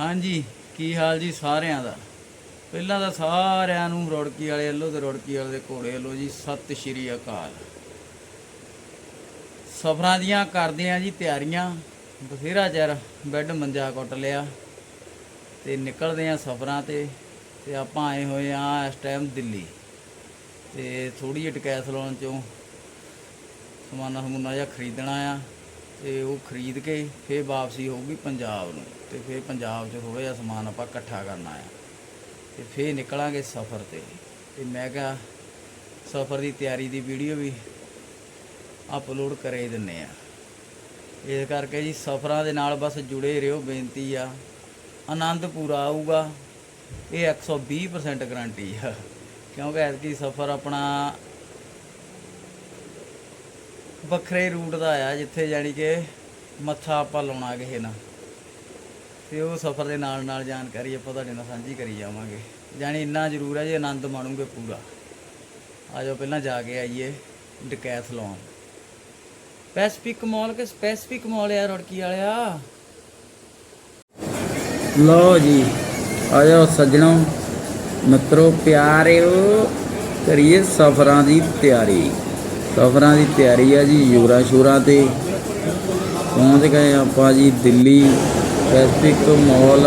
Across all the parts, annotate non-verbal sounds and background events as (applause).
ਹਾਂਜੀ, ਕੀ ਹਾਲ ਜੀ ਸਾਰਿਆਂ ਦਾ? ਪਹਿਲਾਂ ਤਾਂ ਸਾਰਿਆਂ ਨੂੰ ਰੋੜਕੀ ਵਾਲੇ ਵੱਲੋਂ ਤੇ ਰੋੜਕੀ ਵਾਲੇ ਦੇ ਘੋੜੇ ਵੱਲੋਂ ਜੀ ਸਤਿ ਸ਼੍ਰੀ ਅਕਾਲ। ਸਫਰਾਂ ਦੀਆਂ ਕਰਦੇ ਆ ਜੀ ਤਿਆਰੀਆਂ। ਬਥੇਰਾ ਚਿਰ ਬੈੱਡ ਮੰਜਾ ਕੁੱਟ ਲਿਆ ਤੇ ਨਿਕਲਦੇ ਆ ਸਫਰਾਂ ਤੇ ਤੇ ਆਪਾਂ ਆਏ ਹੋਏ ਆ ਇਸ ਟਾਈਮ ਦਿੱਲੀ। ਤੇ ਥੋੜੀ ਜਿਹੀ ਟਕੈਸਲੋਨ ਚੋਂ ਸਮਾਨਾ ਸਮੂਨਾ ਜਿਹਾ ਖਰੀਦਣਾ ਆ ਤੇ ਉਹ ਖਰੀਦ ਕੇ ਫੇਰ ਵਾਪਸੀ ਹੋਊਗੀ ਪੰਜਾਬ ਨੂੰ। ਤੇ ਫਿਰ ਪੰਜਾਬ 'ਚ ਥੋੜ੍ਹਾ ਜਿਹਾ ਸਮਾਨ ਆਪਾਂ ਇਕੱਠਾ ਕਰਨਾ ਆ। ਤੇ ਫਿਰ ਨਿਕਲਾਂਗੇ ਸਫ਼ਰ ਤੇ। ਤੇ ਮੈਂ ਕਿਹਾ ਸਫ਼ਰ ਦੀ ਤਿਆਰੀ ਦੀ ਵੀਡੀਓ ਵੀ ਅਪਲੋਡ ਕਰੇ ਦਿੰਨੇ ਆ। ਇਸ ਕਰਕੇ ਜੀ ਸਫ਼ਰਾਂ ਦੇ ਨਾਲ ਬਸ ਜੁੜੇ ਰਹੋ, ਬੇਨਤੀ ਆ। ਆਨੰਦ ਪੂਰਾ ਆਊਗਾ, ਇਹ 120% ਗਾਰੰਟੀ ਆ। ਕਿਉਂਕਿ ਐਤਕੀ ਸਫ਼ਰ ਆਪਣਾ ਵੱਖਰੇ ਰੂਟ ਦਾ ਆ, ਜਿੱਥੇ ਜਾਣੀ ਕਿ ਮੱਥਾ ਆਪਾਂ ਲਾਉਣਾ ਕਿਸੇ ਨਾਲ। ਤੇ ਉਹ ਸਫ਼ਰ ਦੇ ਨਾਲ ਨਾਲ ਜਾਣਕਾਰੀ ਆਪਾਂ ਤੁਹਾਡੇ ਨਾਲ ਸਾਂਝੀ ਕਰੀ ਜਾਵਾਂਗੇ। ਜਾਣੀ ਇੰਨਾ ਜ਼ਰੂਰ ਹੈ ਜੀ ਆਨੰਦ ਮਾਣੂਗੇ ਪੂਰਾ। ਆਜੋ ਪਹਿਲਾਂ ਜਾ ਕੇ ਆਈਏ ਡਕੈਥਲੋਨ। ਪੈਸੀਫਿਕ ਮਾਲ ਕਿ ਸਪੈਸੀਫਿਕ ਮਾਲ ਯਾਰ ਰੜਕੀ ਵਾਲਿਆ? ਲੋ ਜੀ ਆਜੋ ਸੱਜਣੋ। ਮਿੱਤਰੋ, ਪਿਆਰਿਓ, ਕਰੀਏ ਸਫ਼ਰਾਂ ਦੀ ਤਿਆਰੀ। ਸਫ਼ਰਾਂ ਦੀ ਤਿਆਰੀ ਆ ਜੀ ਯੂਰਾ ਸ਼ੂਰਾ ਤੇ। ਪਹੁੰਚ ਗਏ ਆਪਾਂ ਜੀ ਦਿੱਲੀ। ਪੈਸੀਫਿਕ ਮਾਲ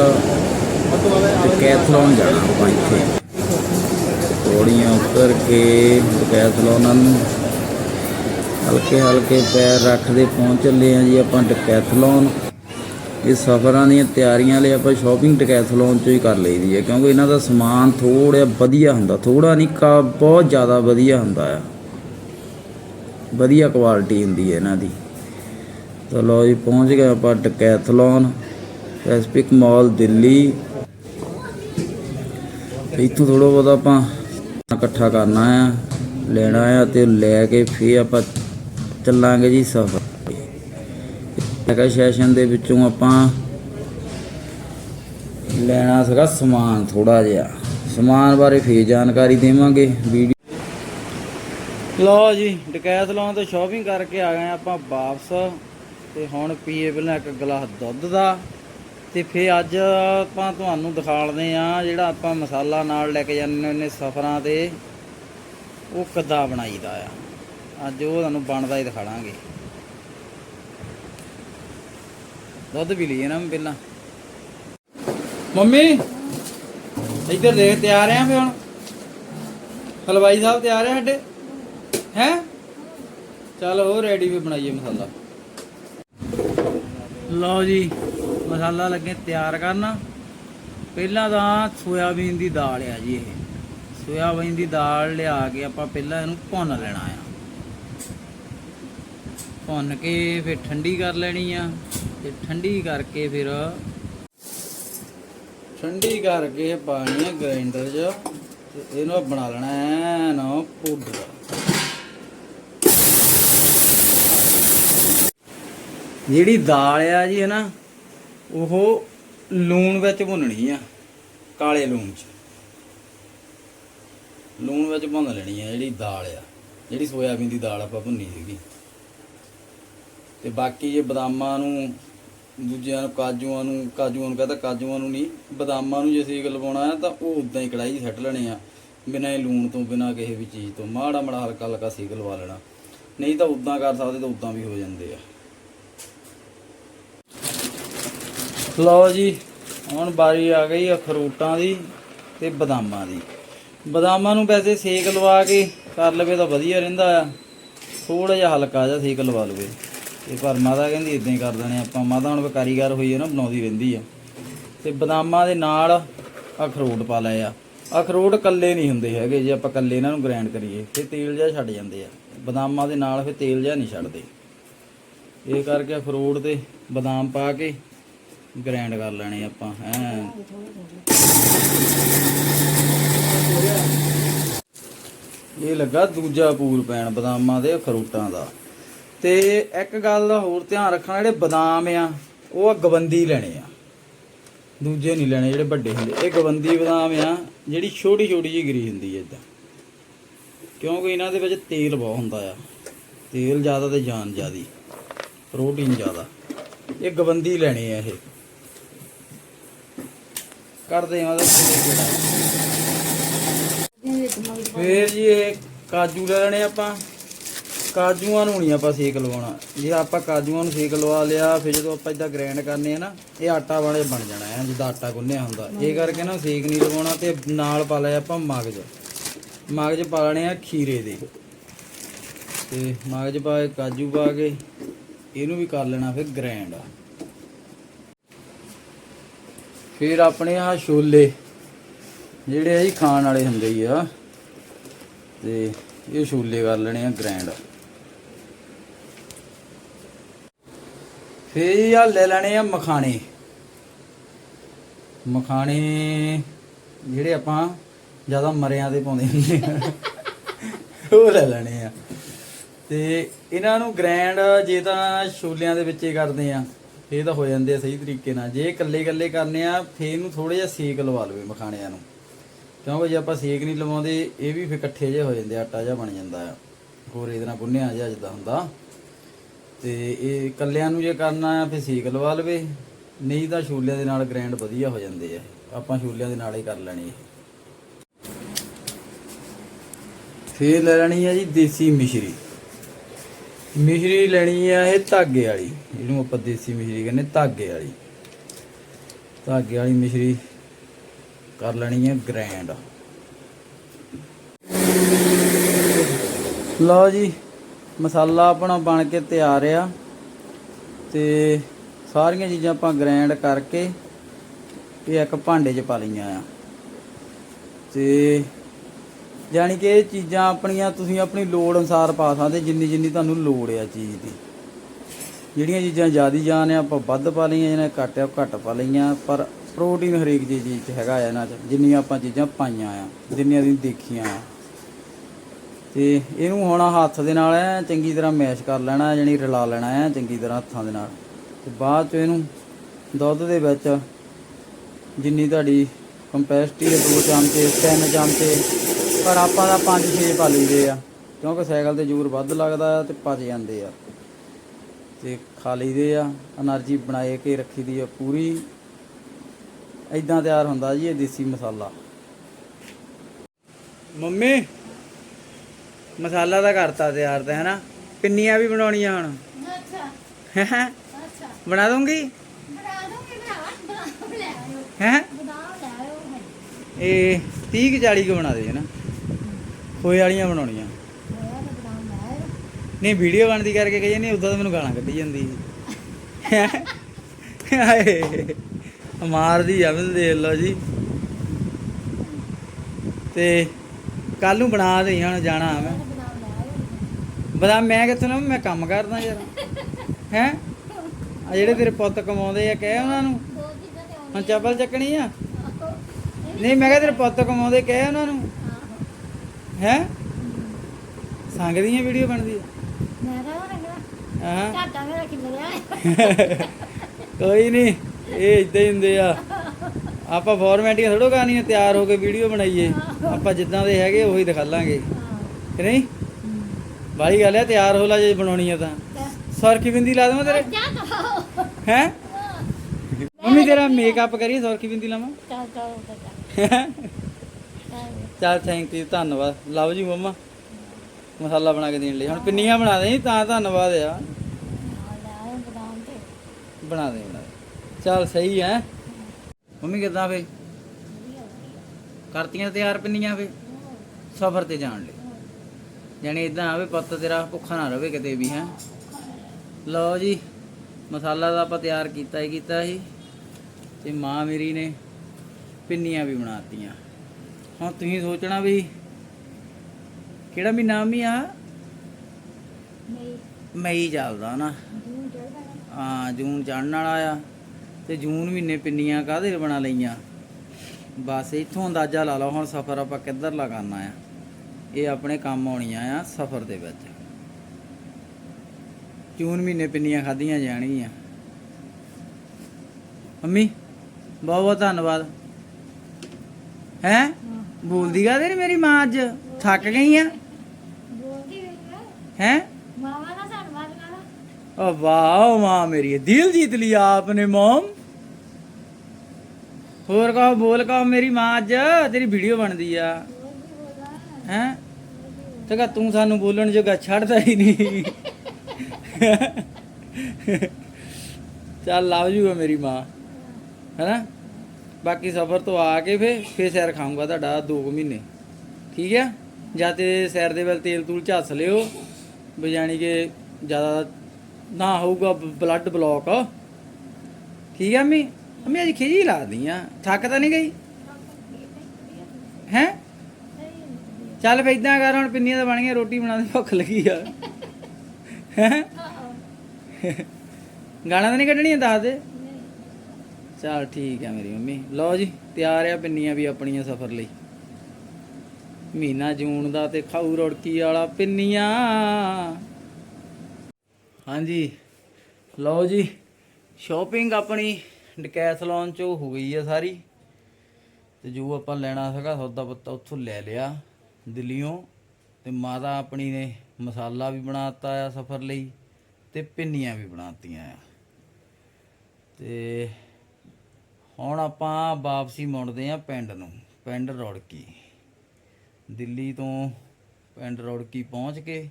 ਕੈਥਲੋਨ ਜਾਣਾ ਆਪਾਂ ਇੱਥੇ। ਥੋੜੀਆਂ ਉੱਤਰ ਕੇ ਕੈਥਲੋਨ ਨੂੰ ਹਲਕੇ ਹਲਕੇ ਪੈਰ ਰੱਖਦੇ ਪਹੁੰਚ ਚੱਲੇ ਆ ਜੀ ਆਪਾਂ ਡਕੈਥਲੋਨ। ਇਹ ਸਫ਼ਰਾਂ ਦੀਆਂ ਤਿਆਰੀਆਂ ਲਈ ਆਪਾਂ ਸ਼ਾਪਿੰਗ ਡਕੈਥਲੋਨ ਚੋਂ ਹੀ ਕਰ ਲਈਦੀ ਹੈ, ਕਿਉਂਕਿ ਇਹਨਾਂ ਦਾ ਸਮਾਨ ਥੋੜਾ ਵਧੀਆ ਹੁੰਦਾ ਥੋੜਾ ਨਹੀਂ, ਕਾ ਬਹੁਤ ਜ਼ਿਆਦਾ ਵਧੀਆ ਹੁੰਦਾ ਆ। ਵਧੀਆ ਕੁਆਲਿਟੀ ਹੁੰਦੀ ਹੈ ਇਹਨਾਂ ਦੀ। ਤਾਂ ਲਓ ਜੀ, ਪਹੁੰਚ ਗਏ ਆਪਾਂ ਡਕੈਥਲੋਨ। ਪੈਸੀਫਿਕ ਮਾਲ ਦਿੱਲੀ। ਇੱਥੋਂ ਥੋੜਾ ਬਹੁਤਾ ਆਪਾਂ ਇਕੱਠਾ ਕਰਨਾ ਆ, ਲੈਣਾ ਆ ਤੇ ਲੈ ਕੇ ਫੇਰ ਆਪਾਂ ਚੱਲਾਂਗੇ ਜੀ ਸਫ਼ਰ। ਹੈਗਾ ਸੈਸ਼ਨ ਦੇ ਵਿੱਚੋਂ ਆਪਾਂ ਲੈਣਾ ਸੀਗਾ ਸਮਾਨ ਥੋੜਾ ਜਿਹਾ। ਸਮਾਨ ਬਾਰੇ ਫੇਰ ਜਾਣਕਾਰੀ ਦੇਵਾਂਗੇ, ਵੀਡੀਓ ਲਓ ਜੀ, ਡਕੈਤ ਲਾਉਣ ਤੋਂ ਸ਼ਾਪਿੰਗ ਕਰਕੇ ਆ ਗਏ ਆਪਾਂ ਵਾਪਸ ਤੇ ਹੁਣ ਪੀਏ ਪਹਿਲਾਂ ਇੱਕ ਗਲਾਸ ਦੁੱਧ ਦਾ। ਤੇ ਫੇ ਅੱਜ ਆਪਾਂ ਤੁਹਾਨੂੰ ਦਿਖਾਲਦੇ ਆ ਜਿਹੜਾ ਆਪਾਂ ਮਸਾਲਾ ਨਾਲ ਲੈ ਕੇ ਜਾਂਦੇ ਨੇ ਸਫਰਾਂ ਤੇ। ਉਹ ਕਿੱਦਾਂ ਬਣਾਈਦਾ ਆ। ਅੱਜ ਉਹ ਤੁਹਾਨੂੰ ਬਣਦਾ ਹੀ ਦਿਖਾਵਾਂਗੇ ਦੁੱਧ ਪੀ ਲਈਏ ਨਾ ਪਹਿਲਾਂ। ਮੰਮੀ, ਇੱਧਰ ਦੇਖ, ਤਿਆਰ ਆ ਫੇ ਹੁਣ? ਹਲਵਾਈ ਸਾਹਿਬ ਤਿਆਰ ਆ ਸਾਡੇ? ਹੈ? ਚਲ ਉਹ ਰੈਡੀ ਵੀ ਬਣਾਈਏ ਮਸਾਲਾ। ਲਓ ਜੀ। ਮਸਾਲਾ ਲੱਗੇ ਤਿਆਰ ਕਰਨਾ। ਪਹਿਲਾਂ ਤਾਂ ਸੋਇਆਬੀਨ ਦੀ ਦਾਲ ਆ ਜੀ ਇਹ। ਸੋਇਆਬੀਨ ਦੀ ਦਾਲ ਲਿਆ ਕੇ ਆਪਾਂ ਪਹਿਲਾਂ ਇਹਨੂੰ ਭੁੰਨ ਲੈਣਾ ਆ। ਭੁੰਨ ਕੇ ਫਿਰ ਠੰਡੀ ਕਰ ਲੈਣੀ ਆ ਤੇ ਠੰਡੀ ਕਰਕੇ ਫਿਰ ਠੰਡੀ ਕਰਕੇ ਪਾਣੀ ਆ ਗ੍ਰਾਈਂਡਰ 'ਚ ਤੇ ਇਹਨੂੰ ਬਣਾ ਲੈਣਾ ਐਨ ਪਾਊਡਰ ਜਿਹੜੀ ਦਾਲ ਆ ਜੀ ਹੈ ਨਾ ਉਹ ਲੂਣ ਵਿੱਚ ਭੁੰਨਣੀ ਆ, ਕਾਲੇ ਲੂਣ 'ਚ। ਲੂਣ ਵਿੱਚ ਭੁੰਨ ਲੈਣੀ ਆ ਜਿਹੜੀ ਦਾਲ ਆ, ਜਿਹੜੀ ਸੋਇਆਬੀਨ ਦੀ ਦਾਲ ਆਪਾਂ ਭੁੰਨੀ ਸੀਗੀ। ਤੇ ਬਾਕੀ ਜੇ ਬਦਾਮਾਂ ਨੂੰ, ਦੂਜਿਆਂ ਨੂੰ, ਕਾਜੂਆਂ ਨੂੰ ਕਾਜੂਆਂ ਨੂੰ ਕਹਤਾ, ਕਾਜੂਆਂ ਨੂੰ ਨਹੀਂ, ਬਦਾਮਾਂ ਨੂੰ ਜੇ ਸੇਕ ਲਵਾਉਣਾ ਆ ਤਾਂ ਉਹ ਉਦਾਂ ਹੀ ਕੜਾਈ 'ਚ ਸੱਟ ਲੈਣੇ ਆ। ਬਿਨਾਂ ਇਹ ਲੂਣ ਤੋਂ, ਬਿਨਾਂ ਕਿਸੇ ਵੀ ਚੀਜ਼ ਤੋਂ। ਮਾੜਾ ਮਾੜਾ ਹਲਕਾ ਹਲਕਾ ਸੇਕ ਲਵਾ ਲੈਣਾ। ਨਹੀਂ ਤਾਂ ਉਦਾਂ ਕਰ ਸਕਦੇ ਤਾਂ ਉਦਾਂ ਵੀ ਹੋ ਜਾਂਦੇ ਆ। ਲਓ ਜੀ, ਹੁਣ ਬਾਰੀ ਆ ਗਈ ਅਖਰੋਟਾਂ ਦੀ ਤੇ ਬਦਾਮਾਂ ਦੀ। ਬਦਾਮਾਂ ਨੂੰ ਵੈਸੇ ਸੇਕ ਲਵਾ ਕੇ ਕਰ ਲਵੇ ਤਾਂ ਵਧੀਆ ਰਹਿੰਦਾ ਆ। ਥੋੜਾ ਜਿਹਾ ਹਲਕਾ ਜਿਹਾ ਸੇਕ ਲਵਾ ਲਵੇ। ਤੇ ਪਰ ਮਾਤਾ ਕਹਿੰਦੀ ਇਦਾਂ ਹੀ ਕਰ ਦੇਣੇ ਆਪਾਂ। ਮਾਤਾ ਹੁਣ ਕਾਰੀਗਰ ਹੋਈ ਹੈ ਨਾ, ਬਣਾਉਂਦੀ ਰਹਿੰਦੀ ਆ। ਤੇ ਬਦਾਮਾਂ ਦੇ ਨਾਲ ਅਖਰੋਟ ਪਾ ਲਏ ਆ। ਅਖਰੋਟ ਕੱਲੇ ਨਹੀਂ ਹੁੰਦੇ ਹੈਗੇ। ਜੇ ਆਪਾਂ ਕੱਲੇ ਇਹਨਾਂ ਨੂੰ ਗ੍ਰਾਈਂਡ ਕਰੀਏ ਤੇ ਤੇਲ ਜਿਹਾ ਛੱਡ ਜਾਂਦੇ ਆ। ਬਦਾਮਾਂ ਦੇ ਨਾਲ ਫਿਰ ਤੇਲ ਜਿਹਾ ਨਹੀਂ ਛੱਡਦੇ। ਇਹ ਕਰਕੇ ਅਖਰੋਟ ਤੇ ਬਦਾਮ ਪਾ ਕੇ ਗ੍ਰਾਈਂਡ ਕਰ ਲੈਣੇ ਆਪਾਂ, ਹੈ। ਇਹ ਲੱਗਾ ਦੂਜਾ ਪੂਰ ਪੈਣ ਬਦਾਮਾਂ ਦੇ ਅਖਰੋਟਾਂ ਦਾ। ਤੇ ਇੱਕ ਗੱਲ ਦਾ ਹੋਰ ਧਿਆਨ ਰੱਖਣਾ, ਜਿਹੜੇ ਬਦਾਮ ਆ, ਉਹ ਗਵੰਦੀ ਲੈਣੇ ਆ। ਦੂਜੇ ਨਹੀਂ ਲੈਣੇ, ਜਿਹੜੇ ਵੱਡੇ ਹੁੰਦੇ। ਇਹ ਗਵੰਦੀ ਬਦਾਮ ਆ, ਜਿਹੜੀ ਛੋਟੀ ਛੋਟੀ ਜਿਹੀ ਗਰੀ ਹੁੰਦੀ ਹੈ ਇਦਾਂ। ਕਿਉਂਕਿ ਇਹਨਾਂ ਦੇ ਵਿੱਚ ਤੇਲ ਬਹੁਤ ਹੁੰਦਾ ਆ। ਤੇਲ ਜ਼ਿਆਦਾ ਤੇ ਜਾਨ ਜ਼ਿਆਦੀ, ਪ੍ਰੋਟੀਨ ਜ਼ਿਆਦਾ। ਇਹ ਗਵੰਦੀ ਲੈਣੇ ਆ ਇਹ। ਕਰਦੇ ਹਾਂ ਉਹਦਾ ਫੇਰ ਜੀ ਇਹ ਕਾਜੂ ਲੈ ਲੈਣੇ ਆਪਾਂ। ਕਾਜੂਆਂ ਨੂੰ ਨਹੀਂ ਆਪਾਂ ਸੇਕ ਲਵਾਉਣਾ। ਜੇ ਆਪਾਂ ਕਾਜੂਆਂ ਨੂੰ ਸੇਕ ਲਵਾ ਲਿਆ, ਫਿਰ ਜਦੋਂ ਆਪਾਂ ਇਦਾਂ ਗ੍ਰਾਈਂਡ ਕਰਨੇ ਆ ਨਾ, ਇਹ ਆਟਾ ਵਾਲੇ ਬਣ ਜਾਣਾ ਹੈ ਜਿੱਦਾਂ ਆਟਾ ਗੁੰਨਿਆ ਹੁੰਦਾ। ਇਹ ਕਰਕੇ ਨਾ ਸੇਕ ਨਹੀਂ ਲਵਾਉਣਾ ਤੇ ਨਾਲ ਪਾ ਲਿਆ ਆਪਾਂ ਮਗਜ। ਮਗਜ ਪਾ ਲੈਣੇ ਆ ਖੀਰੇ ਦੇ। ਤੇ ਮਗਜ ਪਾ ਕੇ ਕਾਜੂ ਪਾ ਕੇ, ਇਹਨੂੰ ਵੀ ਕਰ ਲੈਣਾ ਫਿਰ ਗ੍ਰਾਈਂਡ ਫਿਰ ਆਪਣੇ ਆ ਛੋਲੇ ਜਿਹੜੇ ਆ ਜੀ ਖਾਣ ਵਾਲੇ ਹੁੰਦੇ ਹੀ ਆ। ਤੇ ਇਹ ਛੋਲੇ ਕਰ ਲੈਣੇ ਆ ਗ੍ਰੈਂਡ। ਫਿਰ ਆ ਲੈ ਲੈਣੇ ਆ ਮਖਾਣੇ। ਮਖਾਣੇ ਜਿਹੜੇ ਆਪਾਂ ਜ਼ਿਆਦਾ ਮਰਿਆਂ 'ਤੇ ਪਾਉਂਦੇ ਹੁੰਦੇ ਆ। ਉਹ ਲੈ ਲੈਣੇ ਆ। ਤੇ ਇਹਨਾਂ ਨੂੰ ਗ੍ਰੈਂਡ ਜੇ ਤਾਂ ਛੋਲਿਆਂ ਦੇ ਵਿੱਚ ਹੀ ਕਰਦੇ ਆ। ਇਹ ਤਾਂ ਹੋ ਜਾਂਦੇ ਆ ਸਹੀ ਤਰੀਕੇ ਨਾਲ। ਜੇ ਇਕੱਲੇ ਇਕੱਲੇ ਕਰਨੇ ਆ, ਫੇਰ ਇਹਨੂੰ ਥੋੜਾ ਜਿਹਾ ਸੇਕ ਲਵਾ ਲਵੇ ਮਖਾਣਿਆਂ ਨੂੰ। ਕਿਉਂਕਿ ਜੇ ਆਪਾਂ ਸੇਕ ਨਹੀਂ ਲਵਾਉਂਦੇ, ਇਹ ਵੀ ਫੇਰ ਇਕੱਠੇ ਜਿਹੇ ਹੋ ਜਾਂਦੇ ਆਟਾ ਜਿਹਾ ਬਣ ਜਾਂਦਾ ਆ। ਹੋਰ ਇਹਦੇ ਨਾਲ ਗੁੰਨਿਆ ਜਿਹਾ ਜਿੱਦਾਂ ਹੁੰਦਾ। ਤੇ ਇਹ ਇਕੱਲਿਆਂ ਨੂੰ ਜੇ ਕਰਨਾ ਆ, ਫੇਰ ਸੇਕ ਲਵਾ ਲਵੇ। ਨਹੀਂ ਤਾਂ ਛੋਲਿਆਂ ਦੇ ਨਾਲ ਗ੍ਰੈਂਡ ਵਧੀਆ ਹੋ ਜਾਂਦੇ ਆ। ਆਪਾਂ ਛੋਲਿਆਂ ਦੇ ਨਾਲ ਹੀ ਕਰ ਲੈਣੀ ਇਹ ਫੇਰ ਲੈ ਲੈਣੀ ਹੈ ਜੀ ਦੇਸੀ ਮਿਸ਼ਰੀ। ਮਿਸ਼ਰੀ ਲੈਣੀ ਆ ਇਹ ਧਾਗੇ ਵਾਲੀ ਜਿਹਨੂੰ ਆਪਾਂ ਦੇਸੀ ਮਿਸ਼ਰੀ ਕਹਿੰਦੇ ਧਾਗੇ ਵਾਲੀ। ਧਾਗੇ ਵਾਲੀ ਮਿਸ਼ਰੀ ਕਰ ਲੈਣੀ ਹੈ ਗ੍ਰੈਂਡ। ਲਓ ਜੀ, ਮਸਾਲਾ ਆਪਣਾ ਬਣ ਕੇ ਤਿਆਰ ਆ ਤੇ ਸਾਰੀਆਂ ਚੀਜ਼ਾਂ ਆਪਾਂ ਗ੍ਰੈਂਡ ਕਰਕੇ ਇਹ ਇੱਕ ਭਾਂਡੇ 'ਚ ਪਾ ਲਈਆਂ ਆ। ਤੇ ਯਾਨੀ ਕਿ ਇਹ ਚੀਜ਼ਾਂ ਆਪਣੀਆਂ, ਤੁਸੀਂ ਆਪਣੀ ਲੋੜ ਅਨੁਸਾਰ ਪਾ ਸਕਦੇ, ਜਿੰਨੀ ਜਿੰਨੀ ਤੁਹਾਨੂੰ ਲੋੜ ਆ ਚੀਜ਼ ਦੀ। ਜਿਹੜੀਆਂ ਚੀਜ਼ਾਂ ਜ਼ਿਆਦੀ ਜਾਨ ਆ, ਆਪਾਂ ਵੱਧ ਪਾ ਲਈਆਂ ਜਿਹਨਾਂ ਘੱਟ ਆ, ਘੱਟ ਪਾ ਲਈਆਂ, ਪਰ ਪ੍ਰੋਟੀਨ ਹਰੇਕ ਜੀ ਚੀਜ਼ 'ਚ ਹੈਗਾ ਆ ਇਹਨਾਂ 'ਚ, ਜਿੰਨੀਆਂ ਆਪਾਂ ਚੀਜ਼ਾਂ ਪਾਈਆਂ ਆ, ਜਿੰਨੀਆਂ ਦੀ ਦੇਖੀਆਂ ਆ। ਤੇ ਇਹਨੂੰ ਹੁਣ ਹੱਥ ਦੇ ਨਾਲ ਐ ਚੰਗੀ ਤਰ੍ਹਾਂ ਮੈਸ਼ ਕਰ ਲੈਣਾ ਜਾਨੀ ਰਲਾ ਲੈਣਾ ਐ ਚੰਗੀ ਤਰ੍ਹਾਂ ਹੱਥਾਂ ਦੇ ਨਾਲ। ਤੇ ਬਾਅਦ 'ਚ ਇਹਨੂੰ ਦੁੱਧ ਦੇ ਵਿੱਚ ਜਿੰਨੀ ਤੁਹਾਡੀ ਕੰਪੈਸਟੀ ਹੈ, ਦੋ ਚਮਚੇ, ਤਿੰਨ ਚਮਚੇ ਪਰ ਆਪਾਂ ਦਾ 5-6 ਪਾ ਲਈਦੇ ਆ। ਕਿਉਂਕਿ ਸਾਈਕਲ ਤੇ ਜ਼ੋਰ ਵੱਧ ਲੱਗਦਾ ਆ ਤੇ ਪਚ ਜਾਂਦੇ ਆ। ਤੇ ਖਾ ਲਈਦੇ ਆ એનર્ਜੀ ਬਣਾਏ ਕੇ ਰੱਖੀ ਦੀ ਆ ਪੂਰੀ। ਇਦਾਂ ਤਿਆਰ ਹੁੰਦਾ ਜੀ ਇਹ ਦੇਸੀ ਮਸਾਲਾ। ਮੰਮੀ ਮਸਾਲਾ ਤਾਂ ਕਰਤਾ ਤਿਆਰ ਤਾਂ ਹੈਨਾ? ਪਿੰਨੀਆਂ ਵੀ ਬਣਾਉਣੀਆਂ ਹੁਣ? ਅੱਛਾ। ਬਣਾ ਦੂੰਗੀ ਬਣਾ ਦੂੰਗੀ ਭਰਾ ਬਣਾ ਲੈ ਹੈ? ਬਣਾ ਲੈ ਆਇਓ ਇਹ 30 40 ਕੁ ਬਣਾ ਦੇ ਹਨਾ? ਖੋਏ ਵਾਲੀਆਂ ਬਣਾਉਣੀਆਂ। ਨਹੀਂ ਵੀਡੀਓ ਬਣਦੀ ਕਰਕੇ ਕਹੀ ਨਹੀਂ, ਉਦਾਂ ਤਾਂ ਮੈਨੂੰ ਗਾਲਾਂ ਕੱਢੀ ਜਾਂਦੀ ਹਾਏ, ਮਾਰਦੀ ਆ, ਮੈਨੂੰ ਦੇਖ ਲਓ ਜੀ। ਤੇ ਕੱਲ ਨੂੰ ਬਣਾ ਦੇ ਹੁਣ ਜਾਣਾ ਮੈਂ। ਬਦਾਮ, ਮੈਂ ਕਿੱਥੋਂ ਨਾ ਮੈਂ ਕੰਮ ਕਰਦਾ ਯਾਰ। ਹੈ? ਆ ਜਿਹੜੇ ਤੇਰੇ ਪੁੱਤ ਕਮਾਉਂਦੇ ਆ, ਕਹਿ ਉਹਨਾਂ ਨੂੰ। ਹੁਣ ਚਪਲ ਚੱਕਣੀ ਆ। ਨਹੀਂ, ਮੈਂ ਕਿਹਾ ਤੇਰੇ ਪੁੱਤ ਕਮਾਉਂਦੇ, ਕਹਿ ਉਹਨਾਂ ਨੂੰ। ਹੈ? ਸੰਗ ਦੀਆਂ ਵੀਡੀਓ ਬਣਦੀ ਮੈਂ ਤਾਂ ਉਹ ਰੰਗਣਾ ਆ ਹਾਂ। ਘਾਟਾ ਮੇਰਾ ਕਿੰਨਾ ਕੋਈ ਨਹੀਂ ਇਹ ਇਦਾਂ ਹੀ ਹੁੰਦੇ ਆ। ਆਪਾਂ ਫਾਰਮੈਟੀਆਂ ਥੋੜੋ ਕਰਨੀਆਂ ਤਿਆਰ ਹੋ ਕੇ ਵੀਡੀਓ ਬਣਾਈਏ। ਆਪਾਂ ਜਿੱਦਾਂ ਦੇ ਹੈਗੇ ਉਹੀ ਦਿਖਾ ਲਾਂਗੇ ਕਿ ਨਹੀਂ? ਬਾਈ ਗੱਲ ਹੈ ਤਿਆਰ ਹੋ ਲਾ ਜੇ ਬਣਾਉਣੀ ਆ ਤਾਂ। ਸੁਰਖੀ ਬਿੰਦੀ ਲਾ ਦੇਵਾਂ ਤੇਰੇ? ਹੈ? ਮੰਮੀ ਤੇਰਾ ਮੇਕਅਪ ਕਰੀਏ ਸੁਰਖੀ ਬਿੰਦੀ ਲਾਵਾਂ? (laughs) ਚੱਲ ਥੈਂਕ ਯੂ ਧੰਨਵਾਦ। ਲਵ ਜੀ ਮੰਮਾ, ਮਸਾਲਾ ਬਣਾ ਕੇ ਦੇਣ ਲਈ। ਹੁਣ ਪਿੰਨੀਆਂ ਬਣਾ ਦੇ ਤਾਂ ਧੰਨਵਾਦ ਆ। ਬਣਾ ਦੇ ਬਣਾ ਦੇ। ਚੱਲ ਸਹੀ ਹੈ ਮੰਮੀ ਕਿੱਦਾਂ ਫੇ? ਕਰਤੀਆਂ ਤਿਆਰ ਪਿੰਨੀਆਂ ਫੇ? ਸਫ਼ਰ ਤੇ ਜਾਣ ਲਈ। ਜਾਣੀ ਇਦਾਂ ਆਵੇ ਪੁੱਤ ਤੇਰਾ ਭੁੱਖਾ ਨਾ ਰਵੇ ਕਿਤੇ ਵੀ, ਹੈ। ਲਓ ਜੀ, ਮਸਾਲਾ ਤਾਂ ਆਪਾਂ ਤਿਆਰ ਕੀਤਾ ਹੀ ਕੀਤਾ ਸੀ। ਤੇ ਮਾਂ ਮੇਰੀ ਨੇ ਪਿੰਨੀਆਂ ਵੀ ਬਣਾਤੀਆਂ ਹੁਣ ਤੁਸੀਂ ਸੋਚਣਾ ਵੀ ਕਿਹੜਾ ਮਹੀਨਾ ਮੀ ਆ? ਮਈ। ਚੱਲਦਾ ਨਾ। ਹਾਂ। ਜੂਨ ਚੜਨ ਵਾਲਾ ਆ ਤੇ ਜੂਨ ਮਹੀਨੇ ਪਿੰਨੀਆਂ ਕਾਹਦੇ ਬਣਾ ਲਈਆਂ? ਬਸ ਇੱਥੋਂ ਅੰਦਾਜ਼ਾ ਲਾ ਲਓ ਹੁਣ ਸਫ਼ਰ ਆਪਾਂ ਕਿੱਧਰ ਲਗਾਉਣਾ ਆ? ਇਹ ਆਪਣੇ ਕੰਮ ਆਉਣੀਆਂ ਆ ਸਫ਼ਰ ਦੇ ਵਿੱਚ। ਜੂਨ ਮਹੀਨੇ ਪਿੰਨੀਆਂ ਖਾਧੀਆਂ ਜਾਣਗੀਆਂ। ਮੰਮੀ ਬਹੁਤ ਬਹੁਤ ਧੰਨਵਾਦ ਹੈ। ਬੋਲਦੀ ਕਾਦੇ ਨੇ ਮੇਰੀ ਮਾਂ ਅੱਜ? ਥੱਕ ਗਈ ਆ। ਹੈ? ਮਾਵਾ ਦਾ ਮੇਰੀ ਦਿਲ ਜੀਤ ਲਈ ਆਪਨੇ ਮਮ। ਹੋਰ ਕਹੋ ਬੋਲ ਕਹੋ ਮੇਰੀ ਮਾਂ ਅੱਜ ਤੇਰੀ ਵੀਡੀਓ ਬਣਦੀ ਆ। ਹੈ? ਤੇ ਕਹ ਤੂੰ ਸਾਨੂੰ ਬੋਲਣ ਜੋਗਾ ਛੱਡਦਾ ਹੀ ਨਹੀਂ। ਚੱਲ ਲਵ ਜੂਗਾ ਮੇਰੀ ਮਾਂ। ਹੈਨਾ? ਬਾਕੀ ਸਫ਼ਰ ਤੋਂ ਆ ਕੇ ਫੇ ਫੇ ਸੈਰ ਖਾਊਂਗਾ ਤੁਹਾਡਾ 2 ਮਹੀਨੇ। ਠੀਕ ਹੈ ਜਾਂ ਤੇ ਸੈਰ ਦੇ ਵੱਲ ਤੇਲ ਤੂਲ ਝੱਸ ਲਿਓ, ਵੀ ਜਾਣੀ ਕਿ ਜ਼ਿਆਦਾ ਨਾ ਹੋਊਗਾ ਬਲੱਡ ਬਲੌਕ ਠੀਕ ਹੈ ਅੰਮੀ ਅੰਮੀ ਅੱਜ ਖਿਜੀ ਲਾਦੀ ਆ। ਥੱਕ ਤਾਂ ਨਹੀਂ ਗਈ? ਹੈ? ਚੱਲ ਫੇ ਇਦਾਂ ਕਰ, ਹੁਣ ਪਿੰਨੀਆਂ ਤਾਂ ਬਣ ਗਈਆਂ, ਰੋਟੀ ਬਣਾ ਦੇ ਭੁੱਖ ਲੱਗੀ ਆ। ਹੈ? ਗਾਣਾ ਤਾਂ ਨਹੀਂ ਕੱਢਣੀਆਂ ਦੱਸ ਦੇ। ਚਲ ਠੀਕ ਹੈ ਮੇਰੀ ਮੰਮੀ। ਲਓ ਜੀ, ਤਿਆਰ ਆ ਪਿੰਨੀਆਂ ਵੀ ਆਪਣੀਆਂ ਸਫ਼ਰ ਲਈ। ਮਹੀਨਾ ਜੂਨ ਦਾ ਤੇ ਖਾਊ ਰੋੜਕੀ ਵਾਲਾ ਪਿੰਨੀਆਂ। ਹਾਂਜੀ, ਲਓ ਜੀ ਸ਼ਾਪਿੰਗ ਆਪਣੀ ਡਕੈਥਲੌਨ ਚੋਂ ਹੋ ਗਈ ਆ ਸਾਰੀ। ਤੇ ਜੋ ਆਪਾਂ ਲੈਣਾ ਸੀਗਾ, ਸੌਦਾ ਪੱਤਾ ਉੱਥੋਂ ਲੈ ਲਿਆ ਦਿੱਲੀੋਂ ਤੇ ਮਾਤਾ ਆਪਣੀ ਨੇ ਮਸਾਲਾ ਵੀ ਬਣਾਤਾ ਆ ਸਫ਼ਰ ਲਈ ਤੇ ਪਿੰਨੀਆਂ ਵੀ ਬਣਾਤੀਆਂ ਆ। ਤੇ ਹੁਣ ਆਪਾਂ ਵਾਪਸੀ ਮੁੜਦੇ ਆ ਪਿੰਡ ਨੂੰ, ਪਿੰਡ ਰੌੜਕੀ। ਦਿੱਲੀ ਤੋਂ ਪਿੰਡ ਰੌੜਕੀ ਪਹੁੰਚ ਕੇ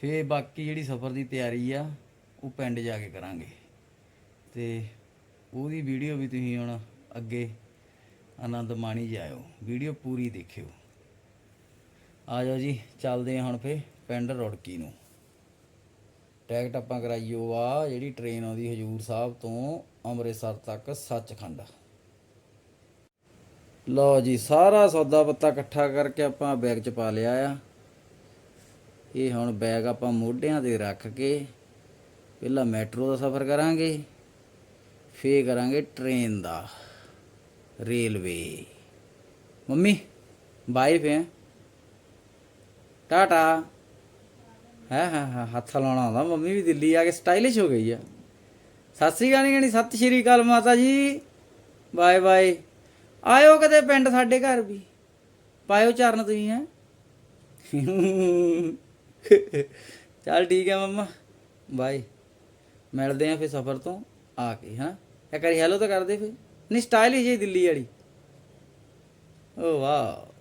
ਫੇਰ ਬਾਕੀ ਜਿਹੜੀ ਸਫ਼ਰ ਦੀ ਤਿਆਰੀ ਆ, ਉਹ ਪਿੰਡ ਜਾ ਕੇ ਕਰਾਂਗੇ। ਤੇ ਉਹਦੀ ਵੀਡੀਓ ਵੀ ਤੁਸੀਂ ਹੁਣ ਅੱਗੇ ਆਨੰਦ ਮਾਣੀ ਜਾਇਓ। ਵੀਡੀਓ ਪੂਰੀ ਦੇਖਿਓ। ਆ ਜਾਓ ਜੀ, ਚੱਲਦੇ ਹਾਂ ਹੁਣ ਫੇ ਪਿੰਡ ਰੌੜਕੀ ਨੂੰ। ਟਿਕਟ ਆਪਾਂ ਕਰਾਈਓ ਆ ਜਿਹੜੀ ਟ੍ਰੇਨ ਆਉਂਦੀ ਹਜੂਰ ਸਾਹਿਬ ਤੋਂ ਅੰਮ੍ਰਿਤਸਰ ਤੱਕ ਸੱਚਖੰਡ। ਲਓ ਜੀ, ਸਾਰਾ ਸੌਦਾ ਪੱਤਾ ਇਕੱਠਾ ਕਰਕੇ ਆਪਾਂ ਬੈਗ 'ਚ ਪਾ ਲਿਆ ਆ। ਇਹ ਹੁਣ ਬੈਗ ਆਪਾਂ ਮੋਢਿਆਂ ਤੇ ਰੱਖ ਕੇ ਪਹਿਲਾਂ ਮੈਟਰੋ ਦਾ ਸਫ਼ਰ ਕਰਾਂਗੇ, ਫੇਰ ਕਰਾਂਗੇ ਟ੍ਰੇਨ ਦਾ ਰੇਲਵੇ। ਮੰਮੀ ਬਾਈ ਫੇ ਟਾਟਾ। ਹੈ, ਹਾਂ ਹਾਂ, ਹੱਥ ਲਾਉਣਾ ਆਉਂਦਾ। ਮੰਮੀ ਵੀ ਦਿੱਲੀ ਆ ਕੇ ਸਟਾਈਲਿਸ਼ ਹੋ ਗਈ ਆ। ਸਤਿ ਸ੍ਰੀ ਅਕਾਲ ਨਹੀਂ ਕਹਿਣੀ, ਸਤਿ ਸ਼੍ਰੀ ਅਕਾਲ ਮਾਤਾ ਜੀ। Bye bye. ਆਇਓ ਕਦੇ ਪਿੰਡ ਸਾਡੇ ਘਰ ਵੀ। ਪਾਇਓ ਚਰਨ ਤੁਸੀਂ, ਹੈ। ਚੱਲ ਠੀਕ ਹੈ ਮੰਮਾ। ਬਾਏ। ਮਿਲਦੇ ਆ ਫਿਰ ਸਫ਼ਰ ਤੋਂ ਆ ਕੇ, ਹਾਂ। ਇੱਕ ਵਾਰੀ ਹੈਲੋ ਤਾਂ ਕਰਦੇ ਫਿਰ। ਨਹੀਂ ਸਟਾਈਲ ਹੀ ਜੇ ਦਿੱਲੀ ਵਾਲੀ। ਓ ਵਾਹ।